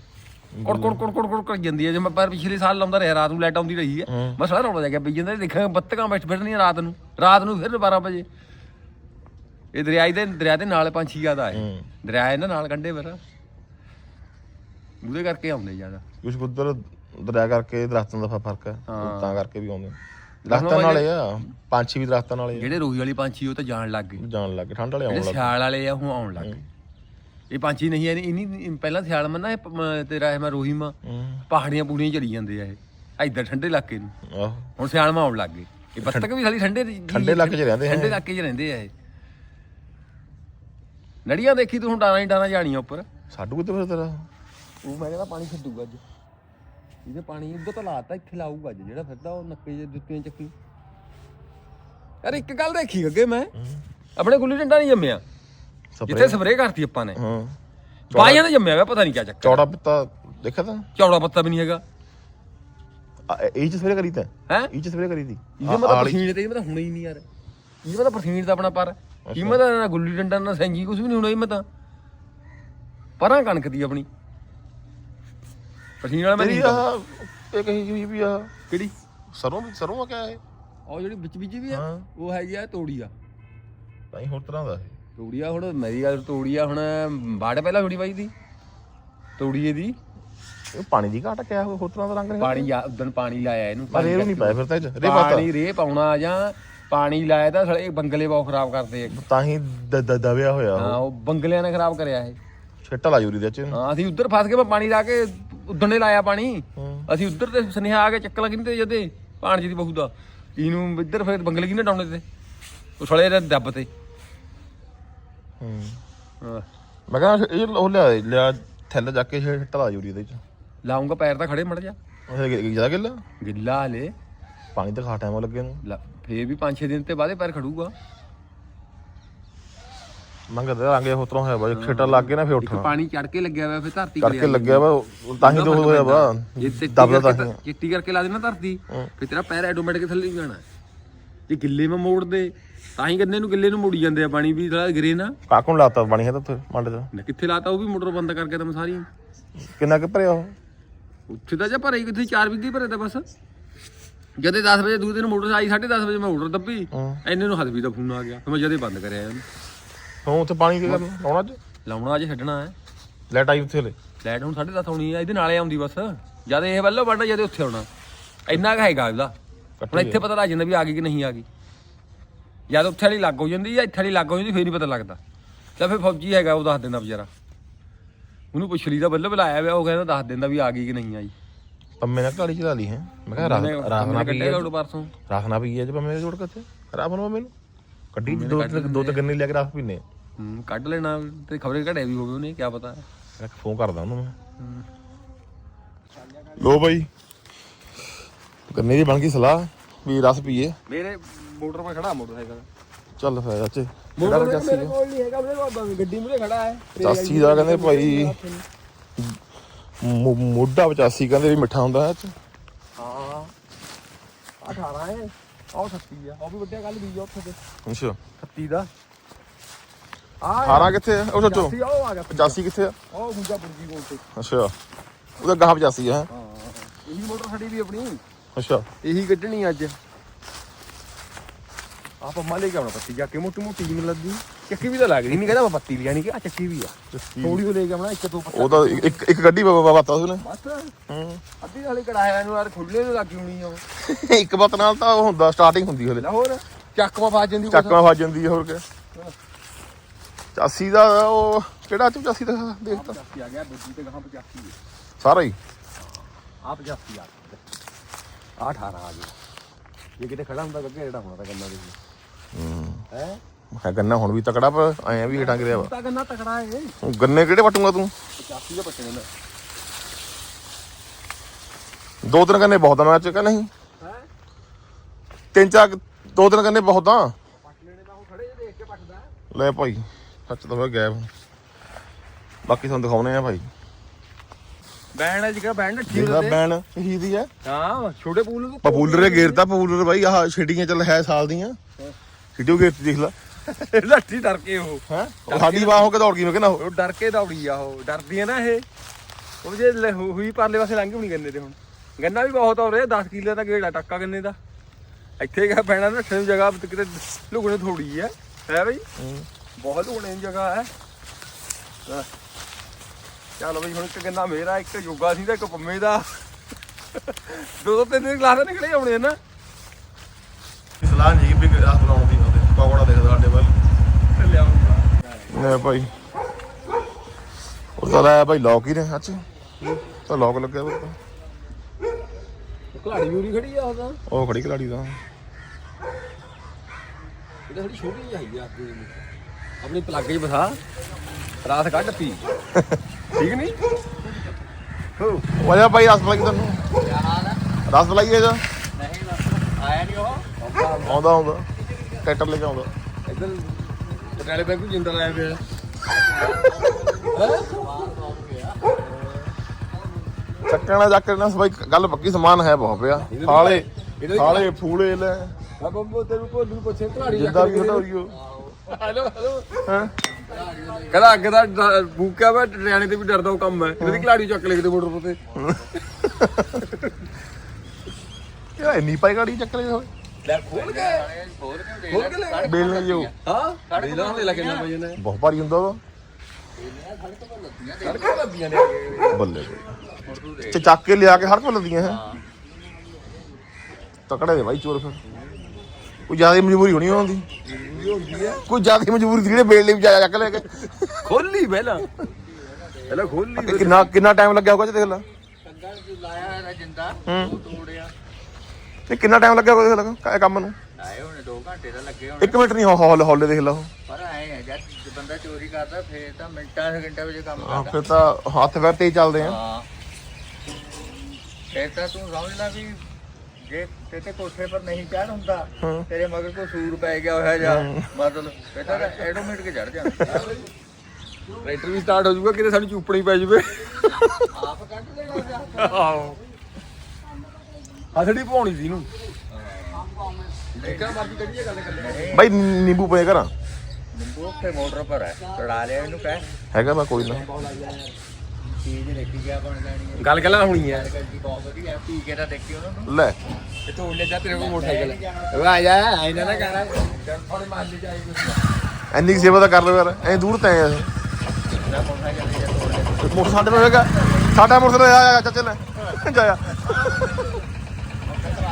ਕੁੜ ਕੁੜ ਕੁੜ ਕੁੜ ਕੁੜ ਕਰ ਜਾਂਦੀ ਹੈ। ਜੇ ਮੈਂ ਪਰ ਪਿਛਲੇ ਸਾਲ ਲਾਉਂਦਾ ਰਿਹਾ ਰਾਤ ਨੂੰ ਲਾਈਟ ਆਉਂਦੀ ਰਹੀ ਹੈ। ਮੈਂ ਸਾਰਾ ਰੌਲਾ ਜਾ ਗਿਆ ਪਈ ਜਾਂਦਾ ਦੇਖਾਂ ਬੱਤਕਾਂ ਬੈਠ ਫਿਰਨੀਆਂ ਰਾਤ ਨੂੰ। ਰਾਤ ਨੂੰ ਫਿਰ 12 ਵਜੇ। ਇਹ ਦਰਿਆ ਦੇ ਦਰਿਆ ਦੇ ਨਾਲ ਪੰਛੀ ਜ਼ਿਆਦਾ ਹੂੰ। ਦਰਿਆ ਇਹਨਾਂ ਨਾਲ ਕੰਢੇ ਪਰ। ਉਹਦੇ ਕਰਕੇ ਆਉਂਦੇ ਜ਼ਿਆਦਾ। ਕੁਝ ਉਧਰ ਦਰਿਆ ਕਰਕੇ ਦਰਖਤਾਂ ਦਾ ਫ਼ਰਕ ਹੈ। ਤਾਂ ਕਰਕੇ ਵੀ ਆਉਂਦੇ। ਦਰਖਤਾਂ ਨਾਲੇ ਆ ਪੰਛੀ ਵੀ ਦਰਖਤਾਂ ਨਾਲੇ ਜਿਹੜੇ ਰੋਹੀ ਵਾਲੀ ਪੰਛੀ ਉਹ ਤਾਂ ਜਾਣ ਲੱਗ ਗਏ। ਜਾਣ ਲੱਗੇ ਠੰਡ ਵਾਲੇ ਆਉਣ ਲੱਗੇ ਸਿਆਲ ਵਾਲੇ ਆ ਉਹ ਆਉਣ ਲੱਗ ਗਏ। ਇਹ ਪੰਛੀ ਨਹੀਂ ਐ ਇਨੀ ਪਹਿਲਾਂ ਸਿਆਲ ਮੰਨਾ ਇਹ ਪ- ਮ- ਤੇਰਾ ਇਹ ਮੈਂ ਰੋਹੀ ਮਾ ਹੂੰ। ਪਹਾੜੀਆਂ ਪੂੜੀਆਂ ਚਲੀ ਜਾਂਦੇ ਆ ਇਹ। ਇੱਧਰ ਠੰਡੇ ਇਲਾਕੇ ਨੂੰ। ਆਹੋ। ਹੁਣ ਸਿਆਲ ਮਾ ਆਉਣ ਲੱਗ ਗਏ। ਇਹ ਬੱਤਕ ਵੀ ਖਾਲੀ ਠੰਡੇ ਦੀ- ਠੰਡੇ ਇਲਾਕੇ 'ਚ ਰਹਿੰਦੇ ਠੰਡੇ ਹੈ ਇਲਾਕੇ 'ਚ ਰਹਿੰਦੇ ਆ ਇਹ। ਨੜੀਆਂ ਦੇਖੀ ਤੂੰ ਹੁਣ ਡਾਣਾ ਹੀ ਡਾਣਾ ਜਾਣੀਆਂ ਉੱਪਰ। ਸਾਡੂ ਕਿਤੇ ਫਿਰ ਤੇਰਾ? ਉਹ ਮੈਂ ਕਹਿੰਦਾ ਪਾਣੀ ਛੱਡੂਗਾ ਅੱਜ ਇਹਦੇ ਪਾਣੀ ਉੱਧਰ ਤਾਂ ਲਾਤਾ ਇੱਥੇ ਲਾਊਗਾ ਅੱਜ ਜਿਹੜਾ ਫਿਰਦਾ ਉਹ ਨੱਕੇ ਜੇ ਜੁੱਤੀਆਂ ਚੱਕੀ। ਯਾਰ ਇੱਕ ਗੱਲ ਦੇਖੀ ਅੱਗੇ ਮੈਂ। ਆਪਣੇ ਗੁੱਲੀ ਡੰਡਾ ਨਹੀਂ ਜੰਮਿਆ? ਜਿੱਥੇ ਸਪਰੇ ਸਪਰੇਅ ਕਰਤੀ ਆਪਾਂ ਨੇ। ਹਾਂ। ਬਾਈਆਂ ਨੇ ਜੰਮਿਆ ਹੋਇਆ ਪਤਾ ਨਹੀਂ ਕੀ ਚੱਕਰ। ਚੌੜਾ ਪੱਤਾ ਦੇਖਿਆ ਤਾਂ? ਚੌੜਾ ਪੱਤਾ ਵੀ ਨਹੀਂ ਹੈਗਾ। ਇਹ- ਇਹ ਚ ਸਵੇਰੇ ਕਰੀ ਤਾਂ? ਹੈ? ਇਹ ਚ ਸਵੇਰੇ ਕਰੀ ਤੀ ਇਹਦੇ ਮਤਲਬ ਪਰਸੀਨ ਤੇ ਇਹ ਮਤਲਬ ਹੁਣੇ ਹੀ ਨਹੀਂ ਯਾਰ। ਇਹ ਮਤਲਬ ਪਰਸੀਨ ਦਾ ਆਪਣਾ ਪਰ। ਕੀਮਤ ਨਾ ਗੁੱਲੀ ਡੰਡਾ ਨਾ ਸੈਂਗੀ ਕੁਝ ਵੀ ਨਹੀਂ ਹੋਣਾ ਇਹ ਮਤਾਂ ਪਰਾਂ ਕਣਕ ਦੀ ਆਪਣੀ। ਪਰਸੀਨ ਵਾਲਾ ਮੈਂ ਨਹੀਂ ਇਹ ਕਹੀ ਜੀ ਵੀ ਆ ਕਿਹੜੀ? ਸਰੋਂ ਸਰੋਂ ਆ ਕਿਆ ਹੈ ਉਹ ਜਿਹੜੀ ਵਿੱਚ ਵਿੱਚ ਵੀ ਆ ਹਾਂ। ਉਹ ਹੈਗੀ ਆ ਤੋੜੀ ਆ। ਨਹੀਂ ਹੋਰ ਤਰ੍ਹਾਂ ਦਾ ਇਹ। ਤੋੜੀ ਆ ਹੁਣ ਮੇਰੀ ਗੱਲ ਤੋੜੀ ਆ ਹੁਣ ਬਾੜ ਪਹਿਲਾਂ ਥੋੜੀ ਪਾਈ ਦੀ ਤੋੜੀ ਇਹਦੀ ਇਹ ਪਾਣੀ ਦੀ ਘਾਟ ਕਿਆ ਹੋਰ ਤਰ੍ਹਾਂ ਦਾ ਰੰਗ ਰਿਹਾ? ਪਾਣੀ ਆ ਉਦਣ ਪਾਣੀ ਲਾਇਆ ਇਹਨੂੰ ਪਰ ਇਹ ਨਹੀਂ ਪਾਇਆ ਫਿਰ ਤਾਂ ਇਹ 'ਚ। ਰੇ ਪਤਾ। ਪਾਣੀ ਰੇ ਪਾਉਣਾ ਜਾਂ ਪਾਣੀ ਲਾਇਆ ਤਾਂ ਸਾਲੇ ਬੰਗਲੇ ਬਹੁਤ ਖਰਾਬ ਕਰਦੇ ਆ। ਤਾਂ ਹੀ ਦ- ਦ- ਦਬਿਆ ਹੋਇਆ ਹਾਂ ਉਹ ਬੰਗਲਿਆਂ ਨੇ ਖਰਾਬ ਕਰਿਆ ਇਹ। ਛਿੱਟਾ ਲਾ ਜੂਰੀ ਦੇ ਚ ਹਾਂ ਅਸੀਂ ਉੱਧਰ ਫਸ ਕੇ ਮੈਂ ਪਾਣੀ ਲਾ ਕੇ ਉਦਣੇ ਲਾਇਆ ਪਾਣੀ। ਹੂੰ। ਅਸੀਂ ਉੱਧਰ ਤੇ ਸੁਨੇਹਾ ਆ ਕੇ ਚੱਕਲਾ ਕਿੰਨੇ ਤੇ ਜਦੇ ਪਾਣੀ ਦੀ ਬਹੂ ਦਾ। ਇਹਨੂੰ ਇੱਧਰ ਫਿਰ ਬੰਗਲੇ ਕਿੰਨੇ ਡਾਉਣੇ ਤੇ? ਉਹ ਸਾਲੇ ਦੇ ਦੱਬ ਤੇ। ਹੂੰ ਹਾਂ ਮੈਂ ਕਹਿੰਦਾ ਇਹ ਉਹ ਲਿਆ ਲਿਆ ਥੈਲੇ ਜਾ ਕੇ ਛਿੱਟਾ ਲਾ ਜੂਰੀ ਦੇ ਚ। ਲਾਉਂਗਾ ਪੈਰ ਤਾਂ ਖੜੇ ਮੜ ਜਾ। ਉਹ ਜ਼ਿਆਦਾ ਗਿੱਲਾ ਗਿੱਲਾ ਹਲੇ। ਪਾਣੀ ਤਾਂ ਖਾ ਟਾਈਮ ਲੱਗੇ ਨੂੰ। ਲਾ- ਫੇਰ ਵੀ 5-6 ਦਿਨ ਤੇ ਬਾਅਦੇ ਪੈਰ ਖੜੂਗਾ। ਮੰਗਦੇ ਰੰਗੇ ਹੋਰ ਤਰ੍ਹਾਂ ਹੋਇਆ ਬਾ ਛਿੱਟਾ ਲੱਗ ਗਿਆ ਨਾ ਫਿਰ ਇੱਕ ਉੱਠਣਾ। ਪਾਣੀ ਚੜ ਕੇ ਲੱਗਿਆ ਹੋਇਆ ਫਿਰ ਧਰਤੀ ਕਰਕੇ ਲੱਗਿਆ ਵਾ ਉਹ ਤਾਂ ਹੀ ਦੋ ਹੋਇਆ ਵਾ। ਜੇ ਚਿੱਟੀ ਦਬਦਾ ਤਾਂ ਕਰਕੇ ਹੀ ਚਿੱਟੀ ਕਰਕੇ ਲਾ ਦੇਣਾ ਧਰਤੀ ਹੂੰ। ਫਿਰ ਤੇਰਾ ਪੈਰ ਆਟੋਮੈਟਿਕ ਥੱਲੇ ਹੀ ਜਾਣਾ। ਜੇ ਗਿੱਲੇ ਮੇ ਮੋੜ ਦੇ ਤਾਂ ਹੀ ਗੰਨੇ ਨੂੰ ਗਿੱਲੇ ਨੂੰ ਮੋੜੀ ਜਾਂਦੇ ਆ ਪਾਣੀ ਵੀ ਥੋੜਾ ਗਿਰੇ ਨਾ। ਕਾਕੂ ਲਾਤਾ ਪਾਣੀ ਹੈ ਤਾਂ ਉੱਥੇ ਮੰਡ ਚ? ਨਾ ਕਿੱਥੇ ਲਾਤਾ ਉਹ ਵੀ ਮੋਟਰ ਬੰਦ ਕਰਕੇ ਤਾਂ ਸਾਰੀ। ਕਿੰਨਾ ਕੁ ਭਰਿਆ ਉਹ? ਉੱਥੇ ਤਾਂ ਜਾਂ ਭਰੇ ਹੀ ਕਿੱਥੇ 4 ਵਿਗੇ ਭਰੇ ਤਾਂ ਬਸ। ਜਦੇ 10 ਵਜੇ ਦੂਜੇ ਦਿਨ ਮੋਟਰ ਆਈ 10:30 ਵਜੇ ਮੈਂ ਮੋਟਰ ਦੱਬੀ ਹੂੰ। ਇੰਨੇ ਨੂੰ ਹਦਵੀ ਦਾ ਫੋਨ ਆ ਗਿਆ ਫਿਰ ਮੈਂ ਜਦੇ ਬੰਦ ਕਰਿਆ ਇਹਨੂੰ। ਹੁਣ ਉੱਥੇ ਪਾਣੀ ਕੀ ਕਰਨਾ ਲਾਉਣਾ ਅੱਜ? ਲਾਉਣਾ ਅੱਜ ਛੱਡਣਾ ਹੈ। ਲੈਟ ਆਈ ਉੱਥੇ ਲੈ ਲਾਈਟ ਹੁਣ 10:30 ਆਉਣੀ ਹੈ ਇਹਦੇ ਨਾਲੇ ਆਉਂਦੀ ਬਸ। ਜਦ ਇਹ ਵੱਲੋਂ ਵੱਡਾ ਜਦੇ ਉੱਥੇ ਆਉਣਾ। ਇੰਨਾ ਕੁ ਹੈਗਾ ਇਹਦਾ। ਹੁਣ ਇੱਥੇ ਪਤਾ ਲੱਗ ਜਾਂਦਾ ਵੀ ਆ ਗਈ ਕਿ ਨਹੀਂ ਆ ਗਈ। ਜਦ ਉੱਥੇ ਵਾਲੀ ਲੱਗ ਹੋ ਜਾਂਦੀ ਜਾਂ ਇੱਥੇ ਵਾਲੀ ਲੱਗ ਹੋ ਜਾਂਦੀ ਫੇਰ ਨਹੀਂ ਪਤਾ ਲੱਗਦਾ। ਤਾਂ ਫਿਰ ਫੌਜੀ ਹੈਗਾ ਉਹ ਦੱਸ ਦਿੰਦਾ ਵਿਚਾਰਾ। ਉਹਨੂੰ ਪੁੱਛ ਲਈ ਦਾ ਬੱਲੇ ਬੁਲਾਇਆ ਹੋਇਆ ਉਹ ਕਹਿੰਦਾ ਦੱਸ ਦਿੰਦਾ ਵੀ ਆ ਗਈ ਕਿ ਨਹੀਂ ਆਈ। ਪੰਮੇ ਨਾਲ ਘਾੜੀ ਚਲਾ ਲਈ ਹੈ। ਮੈਂ ਕਿਹਾ ਰਾਤ ਰਾਤ ਨਾ ਪੀ ਕੱਢੇਗਾ ਉਹ ਪਰਸੋਂ। ਰਾਤ ਨਾ ਪੀ ਅੱਜ ਪੰਮੇ ਦੇ ਜੋੜ ਕੇ ਰਾਤ ਨੂੰ। ਮੈਨੂੰ ਕੱਢੀ ਦੋ ਦੋ ਤਿੰਨ ਗੰਨੇ ਲੈ ਕੇ ਰਾਤ ਪੀਨੇ ਹੂੰ ਕੱਢ ਲੈਣਾ ਤੇ ਖਬਰੇ ਘੜੇ ਵੀ ਹੋਵੇ ਉਹਨੇ ਕੀ ਪਤਾ। ਮੈਂ ਫੋਨ ਕਰਦਾ ਉਹਨੂੰ ਮੈਂ। ਲੋ ਬਾਈ। ਗੰਨੇ ਦੀ ਬਣ ਗਈ ਸਲਾਹ ਵੀ ਰਸ ਪੀਏ। ਮੇਰੇ ਮੋਟਰ 'ਤੇ ਖੜਾ ਮੋਟਰਸਾਈਕਲ। ਚੱਲ ਫਿਰ ਮੋਟਰ ਮੇਰੇ ਕੋਲ ਨਹੀਂ ਹੈਗਾ ਮੇਰੇ ਕੋਲ ਗੱਡੀ ਮੂਰੇ ਖੜਾ ਹੈ। ਚਾਸੀ ਦਾ ਕਹਿੰਦੇ ਭਾਈ ਮੋਢਾ 85 ਕਹਿੰਦੇ ਵੀ ਮਿੱਠਾ ਹੁੰਦਾ ਚ ਹਾਂ। 18 ਹੈ ਆਹ 36 ਆ ਉਹ ਵੀ ਵੱਡਿਆ ਕੱਲ ਬੀਜ ਉੱਥੇ ਤੇ। ਅੱਛਾ। 36 ਦਾ। ਆ 18 ਕਿੱਥੇ ਆ? ਉਹ ਸੱਚੋ। ਉਹ ਆ ਗਿਆ। 85 ਕਿੱਥੇ ਆ? ਉਹ ਹੁੰਦਾ ਬੁਰਜੀ ਕੋਲ ਤੇ। ਅੱਛਾ। ਉਹਦਾ ਗਾਹ 85 ਆ ਹੈਂ? ਹਾਂ ਇਹੀ ਮੋਟਰ ਖੜੀ ਵੀ ਆਪਣੀ। ਅੱਛਾ। ਇਹੀ ਕੱਢਣੀ ਅੱਜ। ਆਪ ਮਾਲੇ ਕੇ ਆਉਣਾ ਪੱਤੀ ਜਾ ਕੇ ਮੋਟੀ ਮੋਟੀ ਜਿਹੀ ਲੱਗੀ ਚੱਕੀ ਵੀ ਤਾਂ ਲੱਗ ਰਹੀ। ਨਹੀਂ ਕਹਿੰਦਾ ਮੈਂ ਪੱਤੀ ਲਿਆਣੀ ਕਿ ਆ ਚੱਕੀ ਵੀ ਆ। ਥੋੜੀ ਉਹ ਲੈ ਕੇ ਆਉਣਾ ਇੱਕ ਦੋ ਪੱਤਾ। ਉਹ ਤਾਂ ਇੱਕ ਇੱਕ ਗੱਡੀ ਬਾਬਾ ਬਾਤਾ ਉਹਨੇ ਬਸ। ਹੂੰ। ਅੱਧੀ ਵਾਲੀ ਕੜਾਇਆ ਨੂੰ ਯਾਰ ਖੁੱਲੇ ਨੂੰ ਲੱਗੀ ਹੋਣੀ ਆ ਇੱਕ ਬਤ ਨਾਲ ਤਾਂ ਉਹ ਹੁੰਦਾ ਸਟਾਰਟਿੰਗ ਹੁੰਦੀ ਹਲੇ। ਲੈ ਹੋਰ ਚੱਕਵਾ ਫਸ ਜਾਂਦੀ ਕੁਛ। ਚੱਕਾਂ ਵੱਜ ਜਾਂਦੀ ਹੋਰ ਕਿਆ। 85 ਦਾ ਉਹ ਕਿਹੜਾ 85 ਦਾ ਦੇਖਤਾ 85 ਆ ਗਿਆ ਦੂਜੀ ਤੇ ਗਾਂ 85 ਹੈ ਸਾਰਾ ਹੀ। ਆ 85 ਆ। ਆ 18 ਆ ਗਿਆ ਇਹ ਕਿਤੇ ਖੜਾ ਹੁੰਦਾ ਗੱਗੇ ਜਿਹੜਾ ਹੋਣਾ ਤਾਂ ਕੰਨਾਂ ਦੇ ਹੂੰ। ਹੈ? ਹੈ ਗੰਨਾ ਹੁਣ ਵੀ ਤਕੜਾ ਪਰ ਆਇਆ ਵੀ ਹੇਠਾਂ ਗਿਰਿਆ ਵਾ। ਤਾਂ ਗੰਨਾ ਤਕੜਾ ਏ। ਉਹ ਗੰਨੇ ਕਿਹੜੇ ਵਟੂਗਾ ਤੂੰ? 85 ਦੇ ਪੱਟੇ ਨੇ। ਦੋ ਤਿੰਨ ਗੰਨੇ ਬਹੁਤ ਆ ਮੈਂ ਚ ਕਿ ਨਹੀਂ। ਹੈ? ਤਿੰਨ ਚਾਰ ਦੋ ਤਿੰਨ ਗੰਨੇ ਬਹੁਤ ਆ। ਪੱਟ ਲੈਣੇ ਤਾਂ ਉਹ ਖੜੇ ਜੇ ਦੇਖ ਕੇ ਪੱਟਦਾ ਲੈ ਭਾਈ ਸੱਚ ਤਾਂ ਫਿਰ ਗਾਇਬ ਬਾਕੀ ਤੁਹਾਨੂੰ ਦਿਖਾਉਣੇ ਆ ਭਾਈ। ਬੈਂਡ ਹੈ ਜਿਹੜਾ ਬੈਂਡ ਠੀ ਜਿਹੜਾ ਬੈਣ ਸ਼ਹੀਦ ਹੀ ਆ ਹਾਂ ਛੋਟੇ ਪੂਲ ਨੂੰ ਪਪੂਲਰ ਗੇਰਤਾ ਪਪੂਲਰ ਭਾਈ ਆਹ ਛਿੜੀਆਂ ਚੱਲ ਹੈ ਸਾਲ ਦੀਆਂ। ਛਿੜੀਓ ਗੇਰਤੀ ਦੇਖ ਲੈ। ਲੱਠੀ <laughs> ਡਰ ਕੇ ਉਹ। ਹੈ? ਸਾਡੀ ਬਾਹ ਹੋ ਕੇ ਦੌੜ ਗਈ ਮੈਂ ਕਹਿੰਦਾ ਉਹ। ਡਰ ਕੇ ਦੌੜੀ ਆ ਉਹ ਡਰਦੀ ਆ ਨਾ ਇਹ। ਉਹ ਜੇ ਲੈ- ਹੋ- ਹੋਈ ਪਰਲੇ ਪਾਸੇ ਲੰਘ ਹੋਣੀ ਗੰਨੇ ਤੇ ਹੁਣ। ਗੰਨਾ ਵੀ ਬਹੁਤ ਹੋ ਰਿਹਾ 10 ਕਿੱਲੇ ਦਾ ਗੇੜਾ ਟੱਕਾ ਗੰਨੇ ਦਾ। ਇੱਥੇ ਕਿਆ ਪੈਣਾ ਰੱਖਣ ਦੀ ਜਗ੍ਹਾ ਤੇ ਕਿਤੇ ਲੁਕਣੇ ਥੋੜੀ ਹੈ ਹੈ ਬਈ? ਬਹੁਤ ਲੁਕਣੇ ਦੀ ਜਗ੍ਹਾ ਹੈ ਹਾਂ। ਚੱਲ ਬਈ ਹੁਣ ਇੱਕ ਗੰਨਾ ਮੇਰਾ ਇੱਕ ਜੋਗਾ ਸੀ ਤੇ ਇੱਕ ਪੰਮੇ ਦਾ। ਦੋ ਦੋ ਤਿੰਨ ਤਿੰਨ ਗਲਾਸ ਨਿਕਲੇ ਆਉਣੇ ਨਾ। ਸਲਾਹ ਨਹੀਂ ਵੀ ਰਾਤ ਬਣਾਉਣ ਦੀ ਉਹਦੇ ਪਕੌੜਾ ਦੇਖਦਾ ਸਾਡੇ ਵੱਲ। ਲਿਆਉਂਗਾ। ਲੈ ਭਾਈ। ਉਹ ਤਾਂ ਲਾਇਆ ਭਾਈ ਲੋਕ ਹੀ ਨੇ ਅੱਛ ਤਾਂ ਲੋਕ ਲੱਗਿਆ ਵਾ ਘਲਾੜੀ ਮੂਰੀ ਖੜੀ ਆ ਉਹਦਾ ਉਹ ਖੜੀ ਕਲਾੜੀ ਦਾ ਇਹ ਤਾਂ ਥੋੜੀ ਛੋਟੀ ਜਿਹੀ ਹੈਗੀ ਆ ਆਪਣੀ ਆਪਣੀ ਪਲੱਗ 'ਚ ਬਸਾ ਰਾਤ ਕੱਢ ਪੀ ਠੀਕ ਨਹੀਂ ਹੋ। ਵਜਾ ਭਾਈ ਰਸ ਮਲਾਈ ਤੈਨੂੰ। ਰਸ ਮਲਾਈ ਹੈ ਜਾ ਨਹੀਂ ਆਇਆ ਨਹੀਂ ਉਹ। ਆਉਂਦਾ ਆਉਂਦਾ। ਟਰੈਕਟਰ ਲੈ ਕੇ ਆਉਂਦਾ। ਇੱਧਰ ਪਟਿਆਲੇ ਬੈਂਕ ਜਿੰਦਾ ਲਾਇਆ ਪਿਆ। ਚੱਕਣਾ ਚੱਕਣਾ ਭਾਈ ਗੱਲ ਪੱਕੀ ਸਮਾਨ ਹੈ ਬਹੁਤ ਪਿਆ। ਹਾਲੇ ਹਾਲੇ ਫੂਲੇ ਲੈ। ਬੰਬੋ ਤੈਨੂੰ ਕੋਲ ਨੂੰ ਪੁੱਛੇ ਘਲਾੜੀ ਜਿੱਦਾਂ ਵੀ ਹਟਾਉਈਓ ਹੈਲੋ ਹੈਲੋ ਹਾਂ? ਕਹਿੰਦਾ ਅੱਗੇ ਦਾ ਡ- ਬੂਕਿਆ ਵਾ ਟਰਿਆਣੇ ਤੇ ਵੀ ਡਰਦਾ ਉਹ ਕੰਮ ਹੈ। ਇਹਦੀ ਘਲਾੜੀ ਚੱਕ ਲੈ ਕਿਤੇ ਮੋਟਰ ਤੇ ਇਹ ਇੰਨੀ ਪਾਈ ਗਾੜੀ ਚੱਕ ਲਈ ਹੋਏ ਲੈ ਖੋਲ ਕੇ। ਖੋਲ ਕੇ ਲੈ। ਬੇਲ ਨਹੀਂ ਜੋ ਹਾਂ ਦੇ ਲਾਂ ਲੈ। ਕੇ ਨਾ ਵਜੇ ਨੇ ਬਹੁਤ ਭਾਰੀ ਹੁੰਦਾ ਵਾ ਸੜਕਾਂ ਲੱਦੀਆਂ ਨੇ। ਬੱਲੇ ਤੇ ਚੱਕ ਕੇ ਲਿਆ ਕੇ ਹਰ ਕੋਲ ਲੱਦੀਆਂ ਹੈ। ਤਕੜੇ ਦੇ ਭਾਈ ਚੋਰ ਫਿਰ। ਕੋਈ ਜ਼ਿਆਦਾ ਮਜਬੂਰੀ ਹੋਣੀ ਉਹਨਾਂ ਦੀ। ਹੁੰਦੀ ਹੈ ਕੋਈ ਜ਼ਿਆਦਾ ਮਜਬੂਰੀ ਸੀ ਜਿਹੜੇ ਬੇਲ ਲਈ ਜਾਇਆ ਚੱਕ ਲੈ ਕੇ। ਖੋਲੀ ਪਹਿਲਾਂ। ਪਹਿਲਾਂ ਖੋਲੀ ਤੇ ਕਿੰਨਾ ਕਿੰਨਾ ਟਾਈਮ ਲੱਗਿਆ ਹੋਗਾ ਜੀ ਦੇਖ ਲੈ। ਕੰਗਣ ਚ ਲਾਇਆ ਹੈ ਜਿੰਦਾ ਹੂੰ। ਉਹ ਤੋੜਿਆ। ਤੇ ਕਿੰਨਾ ਟਾਈਮ ਲੱਗਿਆ ਹੋਗਾ ਦੇਖ ਲੈ ਕੰਮ ਨੂੰ? ਆਏ ਹੁਣ 2 ਘੰਟੇ ਦਾ ਲੱਗੇ ਹੁਣ। ਇੱਕ ਮਿੰਟ ਨਹੀਂ ਹੌਲੇ ਹੌਲੇ ਦੇਖ ਲਾ। ਉਹ ਪਰ ਆਏ ਹੈ ਜਦ ਬੰਦਾ ਚੋਰੀ ਕਰਦਾ ਫੇਰ ਤਾਂ ਮਿੰਟਾਂ ਸਕਿੰਟਾਂ ਵਿੱਚ ਕੰਮ ਕਰਦਾ। ਫਿਰ ਤਾਂ ਹੱਥ ਪੈਰ ਤੇ ਹੀ ਚੱਲਦੇ ਆ। ਹਾਂ। ਫੇਰ ਤਾਂ ਤੂੰ ਸਮਝ ਲੈ ਵੀ ਜੇ ਤੇ ਤੇ ਕੋਠੇ ਪਰ ਨਹੀਂ ਚੜ ਹੁੰਦਾ। ਤੇਰੇ ਮਗਰ ਕੋ ਸੂਰ ਪੈ ਗਿਆ ਹੋਇਆ ਜਾ ਮਤਲਬ ਤਾਂ ਐਟੋਮੈਟਿਕ ਕੇ ਚੜ ਜਾਂਦਾ। ਟਰੈਕਟਰ ਵੀ ਸਟਾਰਟ ਹੋ ਜਾਊਗਾ ਕਿਤੇ ਸਾਨੂੰ ਚੂਪਣੀ ਪੈ ਜਾਵੇ। ਆਪ ਕੱਢ ਦੇਗਾ ਆਹੋ। ਹਥੜੀ ਪਾਉਣੀ ਸੀ ਇਹਨੂੰ। ਦੇਖਾ ਮਰਜ਼ੀ ਕਰੀਏ ਗੱਲ ਕਰ ਬਾਈ ਨਿੰਬੂ ਪਏ ਘਰਾਂ। ਨਿੰਬੂ ਤੇ ਮੋਟਰ ਪਰ ਹੈ। ਚੜਾ ਲਿਆ ਇਹਨੂੰ ਕਹਿ। ਹੈਗਾ ਮੈਂ ਕੋਈ ਨਾ। ਚੀਜ਼ ਦੇਖੀ ਗਿਆ ਬਣ ਜਾਣੀ ਹੈ। ਗੱਲ ਗੱਲਾਂ ਹੋਣੀ ਹੈ ਗੱਡੀ ਬਹੁਤ ਵਧੀਆ ਪੀ ਕੇ ਤਾਂ ਦੇਖੀ ਉਹਨਾਂ। ਨੂੰ ਲੈ। ਇਹ ਤੋਂ ਲੈ ਜਾ ਤੇਰੇ ਕੋਲ ਮੋਟਰਸਾਈਕਲ। ਆ ਜਾ। ਆਇਨਾ ਨਾ ਕਰ ਥੋੜੇ ਮਾਰ ਲੈ ਜਾਈ ਕੁਛ। ਇੰਨੀ ਕੁ ਸੇਵਾ ਤਾਂ ਕਰ ਲਓ ਯਾਰ। ਐ ਦੂਰ ਤੈਂ ਆ। ਨਾ ਮੋਟਰਸਾਈਕਲ ਤੇ ਜਾ ਤੋੜ ਲੈ ਮੋਟਰ ਸਾਡੇ ਕੋਲ ਹੈਗਾ ਸਾਡਾ ਮੋਟਰ ਆ ਆ ਚੱਲ ਲੈ। ਜਾਇਆ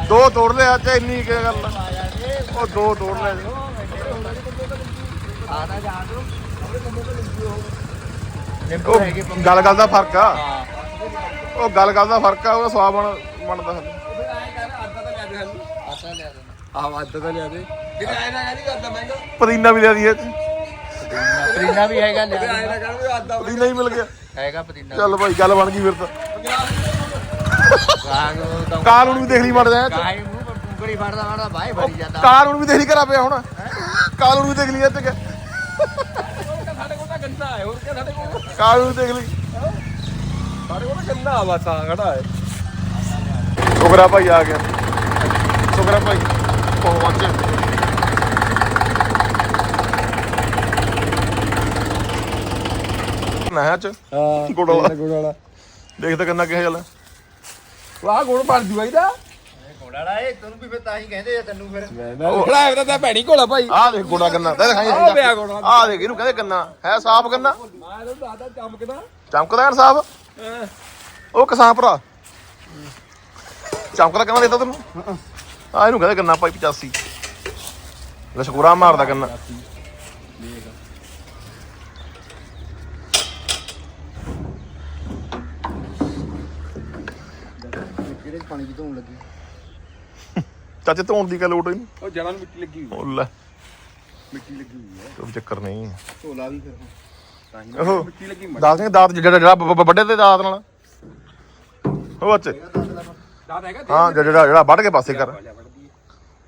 ਦੋ ਤੋੜ ਲਿਆ ਤੇ ਇੰਨੀ ਕੀ ਗੱਲ ਆ। ਉਹ ਦੋ ਤੋੜ ਲੈ। ਆਣਾ ਜਾ ਤੂੰ ਉਹ ਗੱਲ ਗੱਲ ਦਾ ਫ਼ਰਕ ਆ। ਹਾਂ ਉਹ ਗੱਲ ਗੱਲ ਦਾ ਫ਼ਰਕ ਆ ਉਹ ਸਵਾਬ ਬਣ ਬਣਦਾ ਹਲੇ ਆਸਾ ਲਿਆ ਦੇ ਆਹ ਅੱਧ ਤਾਂ ਲਿਆ ਦੇ। ਕਿਤੇ ਆਇ ਨਾ ਨਹੀਂ ਕਰਦਾ ਮਹਿੰਗਾ। ਪਦੀਨਾ ਵੀ ਲਿਆ ਦੀ ਇਹ। 'ਚ। ਪਦੀਨਾ ਵੀ ਹੈਗਾ ਨਾ ਕਰ ਵੀ ਅੱਧਾ ਪਦੀਨਾ ਹੀ ਮਿਲ ਗਿਆ। ਹੈਗਾ ਪਦੀਨਾ ਚੱਲ ਭਾਈ ਗੱਲ ਬਣ ਗਈ ਫਿਰ ਤਾਂ। ਤਾਂ <laughs> ਕਾਨੂੰਨ ਵੀ ਦੇਖ ਲਈ ਮੜ ਜਾ ਕਾਹੀ ਮੂੰਹ ਪਰ ਕੁੰਕੜੀ ਫੜਦਾ ਫੜਦਾ ਬਾਈ ਭਰੀ ਜਾਂਦਾ। ਕਾਨੂੰਨ ਵੀ ਦੇਖ ਲਈ ਕਰਾ ਪਿਆ ਹੁਣ। ਕਾਨੂੰਨ ਵੀ ਦੇਖ ਲਈ ਇੱਥੇ ਗੰਦਾ ਹੈ ਹੋਰ ਕੀ ਸਾਡੇ ਕੋਲ? ਕਾਨੂੰਨ ਵੀ ਦੇਖ ਲਈ। ਸਾਡੇ ਕੋਲ ਤਾਂ ਗੰਦਾ ਬਸ ਆ ਖੜਾ ਹੈ। ਸੁਗਰਾ ਭਾਈ ਆ ਗਿਆ। ਸੁਗਰਾ ਭਾਈ ਪਹੁੰਚ ਨਾ ਚ ਹਾਂ ਗੁੜ ਵਾਲਾ। ਗੁੜ ਵਾਲਾ। ਦੇਖ ਤਾਂ ਕਿੰਨਾ ਕਿਹਾ ਚੱਲ ਵਾਹ ਗੁੜ ਪੜ ਜੂਗਾ ਇਹਦਾ। ਘੋੜਾ ਏ ਤੈਨੂੰ ਵੀ ਫਿਰ ਤਾਂ ਹੀ ਕਹਿੰਦੇ ਆ ਤੈਨੂੰ ਫਿਰ। ਉਹ ਖੜਾ ਹੈ ਤਾਂ ਭੈਣੀ ਕੋਲਾ ਭਾਈ। ਆਹ ਦੇਖ ਗੋੜਾ ਕੰਨਾ ਦੇ ਦਿਖਾਈ ਆਹ ਪਿਆ ਗੋਡਾ। ਆਹ ਦੇਖ ਇਹਨੂੰ ਕਹਿੰਦੇ ਕੰਨਾ ਹੈ ਸਾਫ਼ ਕੰਨਾ? ਮੈਂ ਤਾਂ ਦਾਦਾ ਚਮਕਦਾ। ਚਮਕਦਾ ਐਨ ਸਾਫ਼? ਹਾਂ। ਉਹ ਕਿਸਾਨ ਭਰਾ। ਚਮਕਦਾ ਕੰਨਾ ਦੇਤਾ ਤੈਨੂੰ? ਆ ਇਹਨੂੰ ਕਹਿੰਦੇ ਕੰਨਾ ਭਾਈ 85 ਲਸ਼ਕੂਰਾ ਮਾਰਦਾ ਕੰਨਾ। ਕਿਹੜੇ ਪਾਣੀ ਦੀ ਧੋਣ ਲੱਗੀ? ਚਾਚੇ ਧੋਣ ਦੀ ਗੱਲ ਲੋੜ ਹੀ ਨਹੀਂ ਉਹ ਜੜਾਂ ਨੂੰ ਮਿੱਟੀ ਲੱਗੀ ਹੋਈ ਉਹ ਲੈ। ਮਿੱਟੀ ਲੱਗੀ ਹੋਈ ਹੈ ਕੋਈ ਚੱਕਰ ਨਹੀਂ। ਝੋਲਾ ਵੀ ਫਿਰ ਤਾਂ ਹੀ ਓਹੋ ਮਿੱਟੀ ਲੱਗੀ ਮੜ ਦਾਤ ਸਿੰਘ ਦਾਤ ਜਿਹੜਾ ਜਿਹੜਾ ਬ- ਬ- ਵੱਡੇ ਤੇ ਦਾਤ ਨਾਲ। ਉਹ ਬੱਚੇ। ਦਾਦ ਹੈਗਾ ਹਾਂ ਜਿਹੜਾ ਜਿਹੜਾ- ਵੱਢ ਕੇ ਪਾਸੇ ਕਰ। ਲਿਆ ਵੜਦੀ ਹੈ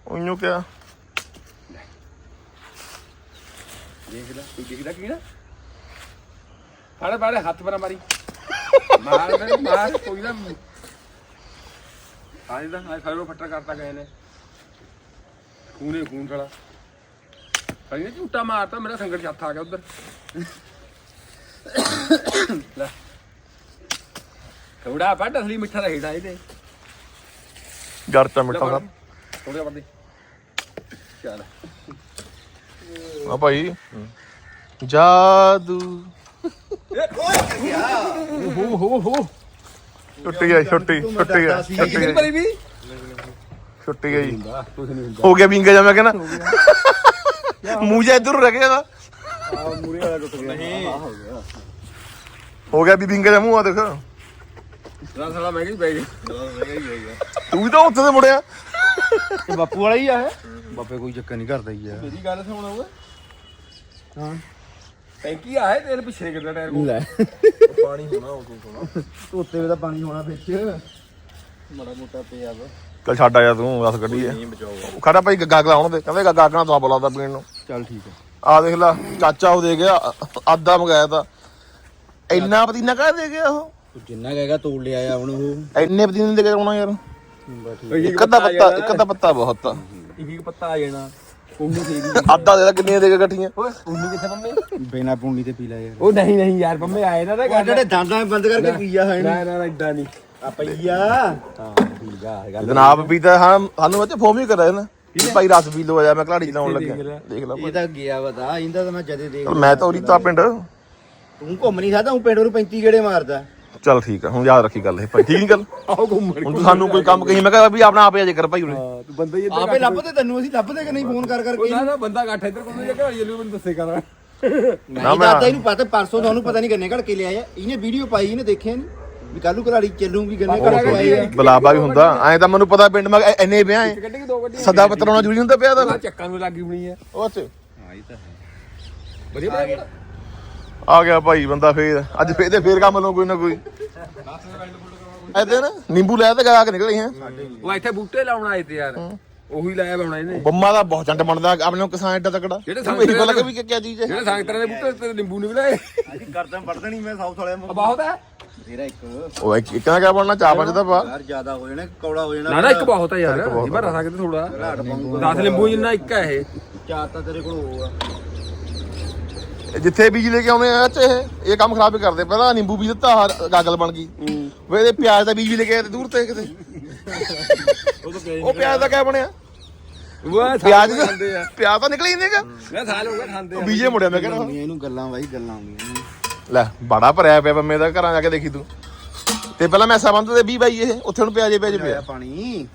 ਉਹਨੂੰ ਕਿਹਾ ਦੇਖ ਲੈ। ਤੂੰ ਦਿਖਦਾ ਕੀ ਨਾ? ਫੜ ਫੜ ਹੱਥ ਬਣਾ ਮਾਰੀ। ਮਾਰ ਦੇ ਮਾਰ ਕੋਈ ਨਾ। ਆਜ ਦਾ ਆਜ ਫੈਰੋ ਫੱਟਰ ਕਰਤਾ ਗਏ ਨੇ। ਖੂਨੇ ਖੂਨ ਵਾਲਾ ਕहीं ਝੂਟਾ ਮਾਰਤਾ ਮੇਰਾ ਸੰਗਤ ਚ ਹੱਥ ਆ ਗਿਆ ਉਧਰ। ਲੈ। ਥੋੜਾ ਪੱਟ ਅਸਲੀ ਮਿੱਠਾ ਦਾ ਹੇਠਾ ਇਹਦੇ। ਜੜ ਚਾ ਮਿੱਠਾ ਸਾਹਿਬ ਥੋੜਾ ਵੱਡੇ ਚੱਲ। ਆ ਭਾਈ। ਜਾਦੂ। ਹੋ ਹੋ ਹੋ। ਛੁੱਟੀ ਗਈ ਛੁੱਟੀ ਛੁੱਟੀ ਗਈ ਛੁੱਟੀ ਵੀ? ਛੁੱਟੀ ਗਈ। ਕੁਝ ਨਹੀਂ ਹੁੰਦਾ ਹੋ ਗਿਆ ਵਿੰਗਾ ਜਾ ਮੈਂ ਕਹਿੰਦਾ ਮੂੰਹ ਜਾ ਇਧਰ ਰਹਿ ਗਿਆ ਨਾ ਆ ਮੂਰੇ ਵਾਲਾ ਟੁੱਟ ਗਿਆ। ਨਹੀਂ। ਹੋ ਗਿਆ। ਹੋ ਗਿਆ ਵੀ ਵਿੰਗਾ ਜਾ ਮੂੰਹ ਆ ਦੇਖ। ਰਸ ਵਾਲਾ ਮਹਿੰਗੀ ਪੈ ਗਈ ਮਹਿੰਗਾ ਹੀ ਹੋਇਆ ਤੂੰ ਵੀ ਤਾਂ ਉੱਥੇ ਤੇ ਮੁੜਿਆ। ਇਹ ਬਾਪੂ ਵਾਲਾ ਹੀ ਆ ਇਹ? ਬਾਪੇ ਕੋਈ ਚੱਕਰ ਨਹੀਂ ਕਰਦਾ ਹੀ ਆ। ਮੇਰੀ ਗੱਲ ਸੁਣ ਓਏ। ਹਾਂ। ਟੈਂਕੀ ਆ ਹੈ ਤੇਰੇ ਪਿੱਛੇ ਕਿੱਦਾਂ ਟਾਇਰ ਲੈ। ਪਾਣੀ ਹੋਣਾ ਉਹ ਹੋਣਾ। ਉੱਤੇ ਵੀ ਤਾਂ ਪਾਣੀ ਹੋਣਾ ਵਿੱਚ। ਬੜਾ ਮੋਟਾ ਪਿਆ ਵਾ। ਚੱਲ ਛੱਡ ਆਇਆ ਤੂੰ ਰਸ ਕੱਢੀਏ ਖੜਾ ਭਾਈ ਗੱਗਾ ਗਲਾਉਣ ਦੇ ਕਹਿੰਦੇ ਗੱਗਾ ਗਾਗਣਾ ਤਾਂ ਬੁਲਾਉਂਦਾ ਪੀਣ ਨੂੰ। ਚੱਲ ਠੀਕ ਹੈ। ਆ ਦੇਖ ਲੈ ਚਾਚਾ ਉਹ ਦੇ ਗਿਆ ਆਦਾ ਮੰਗਾਇਆ ਤਾਂ। ਇੰਨਾ ਪਦੀਨਾ ਕਾਹ ਦੇ ਗਿਆ ਉਹ? ਤੂੰ ਜਿੰਨਾ ਕਹੇਗਾ ਤੋੜ ਲਿਆ ਆ ਹੁਣ ਉਹ। ਇੰਨੇ ਪਦੀਨੇ ਦੇ ਕੇ ਆਉਣਾ ਯਾਰ। ਬਸ ਠੀਕ ਇੱਕ ਅੱਧਾ ਪੱਤਾ ਇੱਕ ਅੱਧਾ ਪੱਤਾ ਬਹੁਤ ਆ। ਇੱਕ ਇੱਕ ਪੱਤਾ ਆ ਜਾਣਾ। ਉਹਨੂੰ ਦੇ ਲੈ ਕਿੰਨੀਆਂ ਦੇ ਕੇ ਇਕੱਠੀਆਂ ਓਏ ਉਹਨੂੰ ਕਿੱਥੇ ਪੰਮੇ? ਬਿਨਾ ਪੂੰਡੀ ਤੇ ਪੀ ਲੈ ਯਾਰ। ਉਹ ਨਹੀਂ ਨਹੀਂ ਯਾਰ ਪੰਮੇ ਆਏ ਨਾ ਤਾਂ ਜਿਹੜੇ ਦੰਦਾਂ ਬੰਦ ਕਰਕੇ ਪੀਆ ਹੈ ਨਾ ਨਾ। ਇਦਾਂ ਨਹੀਂ ਆ ਪਈਆ ਹਾਂ। ਠੀਕ ਆ ਗੱਲ ਜਨਾਬ ਪੀਤਾ ਹਾਂ ਸਾਨੂੰ ਅੱਛਾ ਫੋਨ ਵੀ ਕਰਿਆ ਨਾ। ਵੀ ਭਾਈ ਰਸ ਪੀ ਲੋ ਆ ਮੈਂ ਘਲਾੜੀ ਲਾਉਣ ਲੱਗਿਆ। ਦੇਖ ਲੈ। ਇਹ ਤਾਂ ਗਿਆ ਵਦਾ ਇਹਦਾ ਤਾਂ ਮੈਂ ਜਦੇ ਦੇਖ ਮੈਂ ਤਾਂ ਉਰੀ ਤਾਂ ਪਿੰਡ। ਤੂੰ ਘੁੰਮ ਨਹੀਂ ਸਕਦਾ ਹੂੰ ਪਿੰਡ ਨੂੰ 35 ਗੇੜੇ ਮਾਰਦਾ। ਚੱਲ ਠੀਕ ਆ ਹੁਣ ਯਾਦ ਰੱਖੀ ਗੱਲ ਇਹ ਭਾਈ ਠੀਕ ਨਹੀਂ ਗੱਲ? <laughs> ਆਓ ਘੁੰਮਣ ਹੁਣ ਤੂੰ ਸਾਨੂੰ ਕੋਈ ਕੰਮ ਕਹੀ ਮੈਂ ਕਿਹਾ ਵੀ ਆਪਣਾ ਆਪੇ ਅਜੇ ਕਰ ਭਾਈ ਉਰੇ ਹਾਂ ਤੂੰ ਬੰਦਾ ਹੀ ਇੱਧਰ ਆਪੇ ਲੱਭਦੇ ਤੈਨੂੰ ਅਸੀਂ ਲੱਭਦੇ ਕਿ ਨਹੀਂ ਫੋਨ ਕਰ ਕਰਕੇ ਨਾ ਨਾ ਬੰਦਾ ਇਕੱਠ ਇੱਧਰ ਕੋਲ ਜੇ ਘਰ ਜਲੂ ਮੈਨੂੰ ਦੱਸੇ ਕਰਾਂ। ਨਹੀਂ ਦਾਦਾ ਇਹਨੂੰ ਪਤਾ ਪਰਸੋਂ ਤੁਹਾਨੂੰ ਪਤਾ ਨਹੀਂ ਕਿੰਨੇ ਘੜ ਕੇ ਲਿਆਇਆ ਇਹਨੇ ਵੀਡੀਓ ਪਾਈ ਇਹਨੇ ਦੇਖਿਆ ਨਹੀਂ ਵੀ ਕੱਲੂ ਘਲਾੜੀ ਚੱਲੂਗੀ ਕਿੰਨੇ ਘੜ ਕੇ ਆ ਬਲਾਬਾ ਵੀ ਹੁੰਦਾ। ਐਂ ਤਾਂ ਮੈਨੂੰ ਪਤਾ ਪਿੰਡ ਮੈਂ ਇੰਨੇ ਵਿਆਹ ਐ। ਗੱਡੀ ਕਿ ਦੋ ਗੱਡੀ ਸਦਾ ਪੱਤਰ ਆਉਣਾ ਜ਼ਰੂਰੀ ਹੁੰਦਾ ਪਿਆ ਦਾ ਚੱਕਾਂ ਨੂੰ ਲੱਗੀ ਬਣੀ ਆ। ਉਹ ਚ ਹਾਂ ਇਹ ਤਾਂ ਹੈ। ਵਧੀਆ ਬਣਿਆ ਆ ਗਿਆ। ਭਾਈ ਬੰਦਾ ਫੇਰ। ਅੱਜ ਫੇਰ ਦੇ ਫੇਰ ਕੰਮ ਲੋ ਕੋਈ ਨਾ ਕੋਈ। ਐਦੇ ਨਾ ਨਿੰਬੂ ਲੈ ਤੇ ਗਾ ਕੇ ਨਿਕਲੇ ਹੈ ਉਹ ਇੱਥੇ ਬੂਟੇ ਲਾਉਣ ਆਏ ਤੇ ਯਾਰ। ਉਹੀ ਲਾਇਆ ਬਣਾਉਣਾ ਇਹਨੇ। ਬੰਮਾ ਦਾ ਬਹੁਤ ਚੰਟ ਬਣਦਾ। ਆਪਣੇ ਨੂੰ ਕਿਸਾਨ ਐਡਾ ਤਕੜਾ। ਜਿਹੜੇ ਇਹੀ ਪਤਾ ਲੱਗਾ ਵੀ ਕੀ ਕੀ ਚੀਜ਼ ਹੈ। ਜਿਹੜੇ ਸੰਗਤਰਾਂ ਦੇ ਬੂਟੇ ਤੇ ਨਿੰਬੂ ਨਿਕਲੇ ਅਸੀਂ ਕਰਦਾ ਪੜਦਾ ਨਹੀਂ ਮੈਂ ਸਾਊਥ ਵਾਲਿਆਂ ਬਹੁਤ ਹੈ। ਤੇਰਾ ਇੱਕ। ਉਹ ਇੱਕ ਕਹਿੰਦਾ ਕਿਆ ਬਣਨਾ? ਚਾਹ ਪੰਜ ਦਾ ਪਾ। ਯਾਰ ਜ਼ਿਆਦਾ ਹੋ ਜਾਣਾ ਕੌੜਾ ਹੋ ਜਾਣਾ। ਨਾ ਨਾ ਇੱਕ ਬਹੁਤ ਹੈ ਯਾਰ। ਇਹ ਭਰ ਸਕਦੇ ਥੋੜਾ 10 ਨਿੰਬੂ ਜਿੰਨਾ ਇੱਕ ਹੈ ਇਹ। ਚਾਰ ਤਾਂ ਤੇਰੇ ਕੋਲ ਹੋਊਗਾ ਜਿੱਥੇ ਬੀਜ ਲੈ ਕੇ ਆਉਣੇ ਆ ਚ ਇਹ। ਇਹ ਕੰਮ ਖਰਾਬ ਹੀ ਕਰਦੇ। ਪਹਿਲਾਂ ਨਿੰਬੂ ਬੀਜ ਦਿੱਤਾ ਆਹ ਗਾਗਲ ਬਣ ਗਈ। ਵੇ ਇਹਦੇ ਪਿਆਜ਼ ਦਾ ਬੀਜ ਵੀ ਲੈ ਕੇ ਆਏ ਤੇ ਦੂਰ ਤੇ ਕਿਤੇ। ਉਹ ਪਿਆਜ਼ ਦਾ ਕਿਆ ਬਣਿਆ? ਉਹ ਪਿਆਜ਼ ਦਾ ਆ। ਪਿਆਜ਼ ਤਾਂ ਨਿਕਲ ਹੀ ਨਹੀਂਗਾ ਮੈਂ ਹੋ ਗਏ ਖਾਂਦੇ ਉਹ ਬੀਜੇ ਮੁੜਿਆ ਮੈਂ ਕਹਿੰਦਾ ਇਹਨੂੰ ਗੱਲਾਂ ਬਾਈ ਗੱਲਾਂ ਆਉਂਦੀਆਂ ਲੈ ਬੜਾ ਭਰਿਆ ਪਿਆ ਬੰਮੇ ਦਾ ਘਰਾਂ ਜਾ ਕੇ ਦੇਖੀ ਤੂੰ। ਤੇ ਪਹਿਲਾਂ ਮੈਂ ਬੰਦ ਤੇ 20 ਬਾਈ ਇਹ ਉੱਥੇ ਨੂੰ ਪਿਆਜੇ ਪਿਆਜੇ ਪਿਆ। ਪਾਣੀ।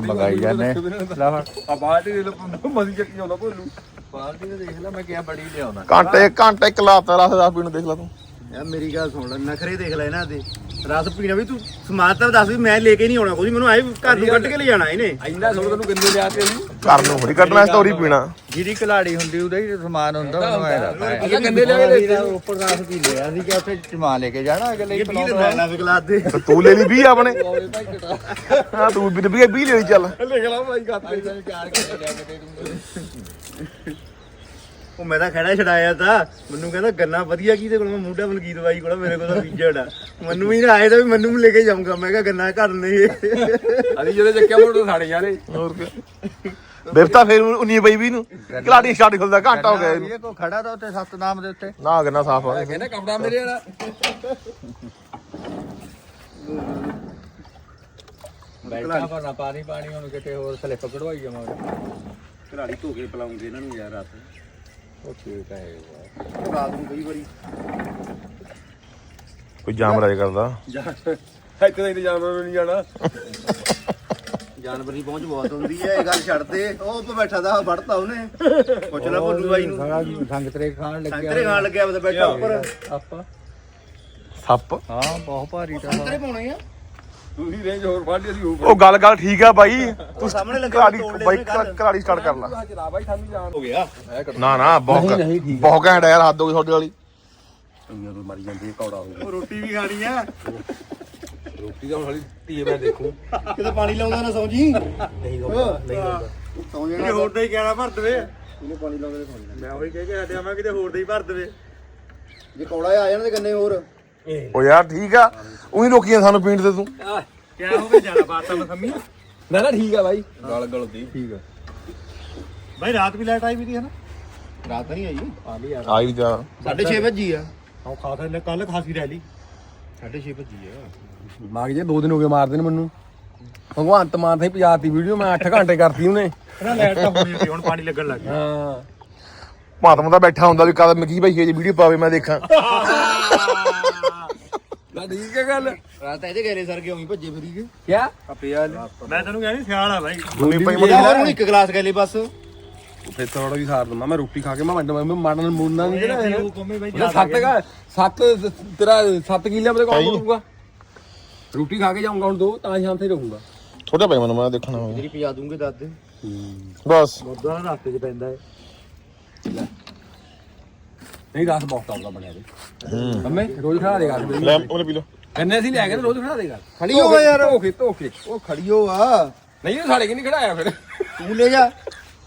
ਮਗਾਈ ਜਾਂਦੇ। ਆ ਬਾਲਟੀ ਦੇ ਲੋ ਮਸੀ ਚੱਕੀ ਆਉਂਦਾ ਭੋਲੂ। ਬਾਲਟੀ ਤੇ ਦੇਖ ਲੈ ਮੈਂ ਕਿਹਾ ਬੜੀ ਲਿਆਉਣਾ ਘੰਟੇ ਘੰਟੇ ਇੱਕ ਲਾਤਾ ਰਸ ਦਾ ਪੀਣ ਦੇਖ ਲੈ ਤੂੰ। ਯਾਰ ਮੇਰੀ ਗੱਲ ਸੁਣ ਲੈ ਨਖਰੇ ਦੇਖ ਲੈ ਇਹਨਾਂ ਦੇ। ਰਸ ਪੀਣਾ ਵੀ ਤੂੰ ਸਮਾਨ ਤਾਂ ਦੱਸ ਵੀ ਮੈਂ ਲੈ ਕੇ ਨਹੀਂ ਆਉਣਾ ਕੋਈ ਮੈਨੂੰ ਆਏ ਘਰ ਨੂੰ ਕੱਢ ਕੇ ਲੈ ਜਾਣਾ ਇਹਨੇ। ਇੰਨਾ ਸੋੜ ਤੈਨੂੰ ਕਿੰਨੇ ਲਿਆ ਤੇ ਅਸੀਂ ਘਰ ਨੂੰ ਥੋੜੀ ਕੱਢਣਾ ਸਟੋਰੀ ਪੀਣਾ। ਜਿਹੜੀ ਕਲਾੜੀ ਹੁੰਦੀ ਉਹਦਾ ਹੀ ਸਮਾਨ ਹੁੰਦਾ ਉਹਨੂੰ ਐ ਰੱਖਦਾ ਅੱਛਾ ਗੰਦੇ ਲਿਆ ਕੇ ਦੇ ਉੱਪਰ ਰਸ ਪੀ ਲਿਆ? ਸੀ ਕਿ ਉੱਥੇ ਚਮਾ ਲੈ ਕੇ ਜਾਣਾ ਅਗਲੇ ਇਹ 20 ਦਿਨ ਲੈਣਾ ਵਿਗਲਾ ਦੇ। ਤੇ ਤੂੰ ਲੈ ਲਈ 20 ਆਪਣੇ। ਹਾਂ ਤੂੰ ਵੀ 20 20 ਲੈ ਲਈ ਚੱਲ। ਲਿਖ ਲਾ ਭਾਈ ਖਾਤੇ ਚਾਰ ਲੈ ਕੇ ਦੇ ਦੂੰਗਾ। ਉਹ ਮੈਂ ਤਾਂ ਖੜਾ ਛਡਾਇਆ ਤਾਂ। ਮੈਨੂੰ ਕਹਿੰਦਾ ਗੰਨਾ ਵਧੀਆ ਕੀ ਤੇ ਕੋਲ? ਮੈਂ ਮੁੰਡਾ ਮਲਕੀਤ ਬਾਈ ਕੋਲ ਮੇਰੇ ਕੋਲ ਤਾਂ ਬੀਜੜਾ ਮੈਨੂੰ ਵੀ ਨਾ ਆਏ ਤਾਂ ਵੀ ਮੈਨੂੰ ਵੀ ਲੈ ਕੇ ਜਾਊਂਗਾ। ਮੈਂ ਕਿਹਾ ਗੰਨਾ ਘਰ ਨਹੀਂ ਅਸੀਂ ਜਦੋਂ ਚੱਕਿਆ ਮੋੜ ਸਾੜੇ ਯਾਰੇ। ਹੋਰ ਕੀ। ਬਿਰਤਾ ਫੇਰ ਉਨੀ ਬਈ ਵੀ ਨੂੰ। ਕਲਾੜੀ ਸਟਾਰਟ ਖੁੱਲਦਾ ਘੰਟਾ ਹੋ ਗਿਆ ਇਹਨੂੰ। ਇਹ ਕੋ ਖੜਾ ਤਾਂ ਉੱਥੇ ਸਤਨਾਮ ਦੇ ਉੱਤੇ। ਨਾ ਕਿੰਨਾ ਸਾਫ਼ ਆ। ਕਹਿੰਦਾ ਕਪੜਾ ਮੇਰੇ ਵਾਲਾ। ਬੈਠਾ ਪਰ ਨਾ ਪਾਣੀ ਪਾਣੀ ਹੁਣ ਕਿਤੇ ਹੋਰ ਸਲਿੱਪ ਕਢਵਾਈ ਜਾਵਾਂਗੇ ਘਰਾੜੀ ਧੋ ਕੇ ਪਲਾਉਂਗੇ ਇਹਨਾਂ ਨੂੰ ਯਾਰ ਰਾਤ ਉਹ ਠੀਕ ਹੈ ਰਾਤ ਨੂੰ ਕਈ ਵਾਰੀ। ਕੋਈ ਜਾਮ ਰਾਜ ਕਰਦਾ? ਇੱਥੇ ਦਾ ਇੰਤਜ਼ਾਮ ਨਹੀਂ ਜਾਣਾ। ਜਾਨਵਰ ਦੀ ਪਹੁੰਚ ਬਹੁਤ ਹੁੰਦੀ ਹੈ ਇਹ ਗੱਲ ਛੱਡ ਦੇ। ਉਹ ਉੱਪਰ ਬੈਠਾ ਦਾ ਵੜਤਾ ਉਹਨੇ। ਪੁੱਛ ਲੈ ਭੋਲੂ ਬਾਈ ਨੂੰ। ਸਾਰਾ ਸੰਗਤਰੇ ਖਾਣ ਲੱਗਿਆ ਸੰਤਰੇ ਖਾਣ ਲੱਗਿਆ ਬੈਠਾ ਉੱਪਰ। ਆਪਾਂ। ਸੱਪ? ਹਾਂ ਬਹੁਤ ਭਾਰੀ ਤਾਂ। ਸੰਤਰੇ ਪਾਉਣੇ ਆ। ਤੁਸੀਂ ਰੇਂਜ ਹੋਰ ਫੜ ਲਈ ਅਸੀਂ ਹੋਰ ਉਹ ਗੱਲ ਗੱਲ ਠੀਕ ਆ ਬਾਈ। ਤੂੰ ਸਾਹਮਣੇ ਲੱਗੇ ਤੋੜ ਲੈ ਬਾਈ ਉਹਨੇ। ਕਰਾੜੀ ਸਟਾਰਟ ਕਰ ਲਾ। ਚਲਾ ਬਾਈ ਸਾਨੂੰ ਜਾਣ। ਹੋ ਗਿਆ। ਨਾ ਨਾ ਬਹੁਤ ਨਹੀਂ, ਨਹੀਂ, ਬਹੁਤ ਘੈਂਟ ਆ ਯਾਰ ਹੱਦ ਹੋ ਗਈ ਤੁਹਾਡੇ ਵਾਲੀ। ਇੰਨੀਆਂ ਤੋਂ ਮਰੀ ਜਾਂਦੀ ਹੈ ਕੌੜਾ ਹੋ ਗਿਆ। ਉਹ ਰੋਟੀ ਵੀ ਖਾਣੀ ਆ। ਰੋਟੀ ਦਾ ਹੁਣ ਹਲੀ ਧੀਏ ਮੈਂ ਦੇਖੂ। ਕਿਤੇ ਪਾਣੀ ਲਾਉਂਦਾ ਨਾ ਸੌਂ ਜੀ। ਨਹੀਂ ਲਾਉਂਦਾ ਸੌਂ ਜਾਣਾ। ਹੋਰ ਦਾ ਹੀ ਕਹਿਣਾ ਭਰ ਦੇਵੇ। ਇਹਨੇ ਪਾਣੀ ਲਾਉਂਦੇ ਨੇ ਪਾਣੀ ਮੈਂ ਉਹੀ ਕਹਿ ਕੇ ਹਟਿਆ ਮੈਂ ਕਿਤੇ ਹੋਰ ਦਾ ਹੀ ਭਰ ਦੇਵੇ। ਜੇ ਕੌੜਾ ਆ ਜਾਣ ਤੇ ਗੰਨੇ ਹੋਰ। ਉਹ ਯਾਰ ਠੀਕ ਆ। ਉਹੀ ਰੋਕੀਆਂ ਸਾਨੂੰ ਪੀਣ ਤੇ ਤੂੰ। ਕਿਆ ਹੋ ਗਿਆ ਜਾਣਾ ਬਾਤਾਂ ਮਸੰਮੀ ਨਾ ਨਾ ਠੀਕ ਆ ਬਾਈ। ਗਲ ਗਲ ਦੀ ਠੀਕ ਆ। ਭਾਈ ਰਾਤ ਵੀ ਲਾਈਟ ਆਈ ਵੀ ਦੀ ਹੈ ਨਾ ਰਾਤ ਨਹੀਂ ਆਈ। ਆ ਵੀ ਯਾਰ। ਆਈ ਜਾ 6:30 ਵਜੇ ਆ। ਹਾਂ ਖਾਸਾ ਲੈ ਕੱਲ ਖਾਸੀ ਰਹਿ ਲਈ 6:30 ਵਜੇ ਆ। ਮਾਗ ਜੇ ਦੋ ਦਿਨ ਹੋ ਗਏ ਮਾਰਦੇ ਨੇ ਮੈਨੂੰ। ਭਗਵੰਤ ਮਾਨ ਤੇ ਪਜਾਤੀ ਵੀਡੀਓ ਮੈਂ 8 ਘੰਟੇ ਕਰਤੀ ਉਹਨੇ। ਨਾ ਲਾਈਟ ਤਾਂ ਹੋਣੀ ਸੀ ਹੁਣ ਪਾਣੀ ਲੱਗਣ ਲੱਗ ਗਿਆ। ਹਾਂ। ਮਾਤਮ ਦਾ ਬੈਠਾ ਹੁੰਦਾ ਵੀ ਕਦ ਮਕੀ ਭਾਈ ਇਹ ਵੀਡੀਓ ਪਾਵੇ ਮੈਂ ਦੇਖਾਂ। <laughs> ਨਾ ਠੀਕ ਹੈ ਗੱਲ। ਰਾਤ ਇਹਦੇ ਗੇਲੇ ਸਰ ਕੇ ਉਵੇਂ ਭੱਜੇ ਫਿਰੀ ਗਏ ਕਿਆ? ਮੈਂ ਤੈਨੂੰ ਕਹਿ ਨਹੀਂ ਸਿਆਲ ਆ ਭਾਈ ਮੰਮੀ ਭਾਈ ਦੇਖ ਲੈ। ਹੁਣ ਇੱਕ ਗਲਾਸ ਗੇਲੇ ਬਸ। ਫਿਰ ਥੋੜਾ ਵੀ ਸਾਰ ਦਮਾ ਮੈਂ ਰੋਟੀ ਖਾ ਕੇ ਮੈਂ ਮੰਡ ਮੈਂ ਮੜਨ ਮੁੰਨਾ ਨਹੀਂ ਜਿਹੜਾ ਉਹ ਕੰਮੇ ਬਾਈ ਉਹਦਾ ਸੱਤ ਕਾ ਸੱਤ ਤੇਰਾ 7 ਕਿੱਲੇ ਮੇਰੇ ਕੋਲ ਕਰੂੰਗਾ ਰੋਟੀ ਖਾ ਕੇ ਜਾਊਂਗਾ ਹੁਣ ਦੋ ਤਾਂ ਸ਼ਾਮ ਤੇ ਰਹੂੰਗਾ। ਛੋਟਾ ਭਾਈ ਮੈਨੂੰ ਮੈਂ ਦੇਖਣਾ। ਹੋਵੇ ਤੇਰੀ ਪਿਆ ਦੂੰਗੇ ਦਾਦੇ। ਬਸ। ਗੁਰਦੁਆਰਾ ਰਸਤੇ 'ਚ ਪੈਂਦਾ ਹੈ ਨਹੀਂ ਰਸ ਬਹੁਤ ਆਉਂਦਾ ਬਣਿਆ ਦੇ ਅੰਮੇ ਰੋਜ਼ ਖੜਾ ਦੇਗਾ ਲੈ ਉਹਨੇ ਪੀ ਲਓ। ਗੰਨੇ ਅਸੀਂ ਲੈ ਕੇ ਰੋਜ਼ ਖੜਾ ਦੇਗਾ ਖੜੀ ਹੋ ਯਾਰ। ਧੋ ਕੇ ਧੋ ਕੇ। ਉਹ ਖੜੀ ਹੋ ਆ ਨਹੀਂ ਉਹ ਸਾਡੇ ਕਿ ਨਹੀਂ ਖੜਾਇਆ ਫਿਰ। ਤੂੰ ਲੈ ਜਾ।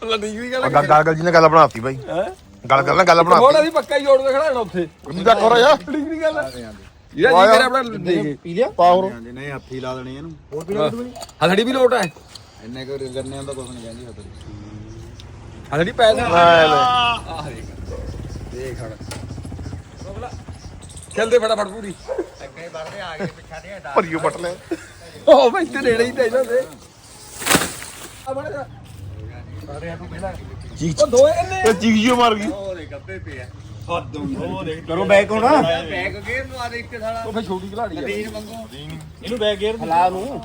ਲੱਡੀ ਦੀ ਗੱਲ ਗੱਲ ਗੱਲ ਜੀ ਨੇ ਗੱਲ ਬਣਾਤੀ ਭਾਈ ਹੈ? ਗੱਲ ਕਰ ਲੈ ਗੱਲ ਹੋਰ ਬਣਾਤੀ ਅਸੀਂ ਪੱਕਾ ਹੀ ਜੋੜ ਕੇ ਖੜਾਣਾ ਉੱਥੇ। ਤੂੰ ਤਾਂ ਕਰੋ ਯਾਰ ਠੀਕ ਨਹੀਂ ਗੱਲ। ਜਿਹੜਾ ਜੀ ਕਰੇ ਆਪਣਾ ਪੀ ਲਿਆ? ਪਾ ਹੋਰ। ਨਹੀਂ ਹੱਥੀ ਲਾ ਦੇਣੇ ਇਹਨੂੰ। ਹੋਰ ਪੀ ਲੈ ਤੂੰ ਹਲੜੀ ਵੀ ਲੋਟ ਹੈ। ਇੰਨੇ ਕੋ ਗੰਨਿਆਂ ਦਾ ਕੁਝ ਨਹੀਂ ਕਹਿੰਦੀ ਹੱਥ ਹਲੜੀ ਪੈਸਾ ਲੈ ਲੈ। ਦੇਖ। ਹਣ ਚੱਲਦੇ ਫਟਾਫਟ ਪੂਰੀ। ਭਰੀਓ ਪਟ ਲੈ। ਉਹ ਮੈਂ ਤੇ ਨੇੜੇ ਹੀ ਤੇ ਇਹਨਾਂ ਦੇ। ਆ ਬੜਾ ਜਾ। ਚੀਕ ਉਹ ਦੋਏ ਕੰਨੇ ਤੇ ਚੀਕ ਜਿਓ ਮਾਰ ਗਈ। ਕਰੋ ਬੈਕ ਹੁਣ। ਬੈਗ ਗੇਰ ਨੂੰ ਆ ਦੇ ਇੱਕ ਸਾਲਾ। ਉਹ ਫੇ ਛੋਟੀ ਖਿਲਾੜੀ ਆ। ਇਹਨੂੰ ਬੈਕ ਗੇਅਰ ਲਾ ਨੂੰ।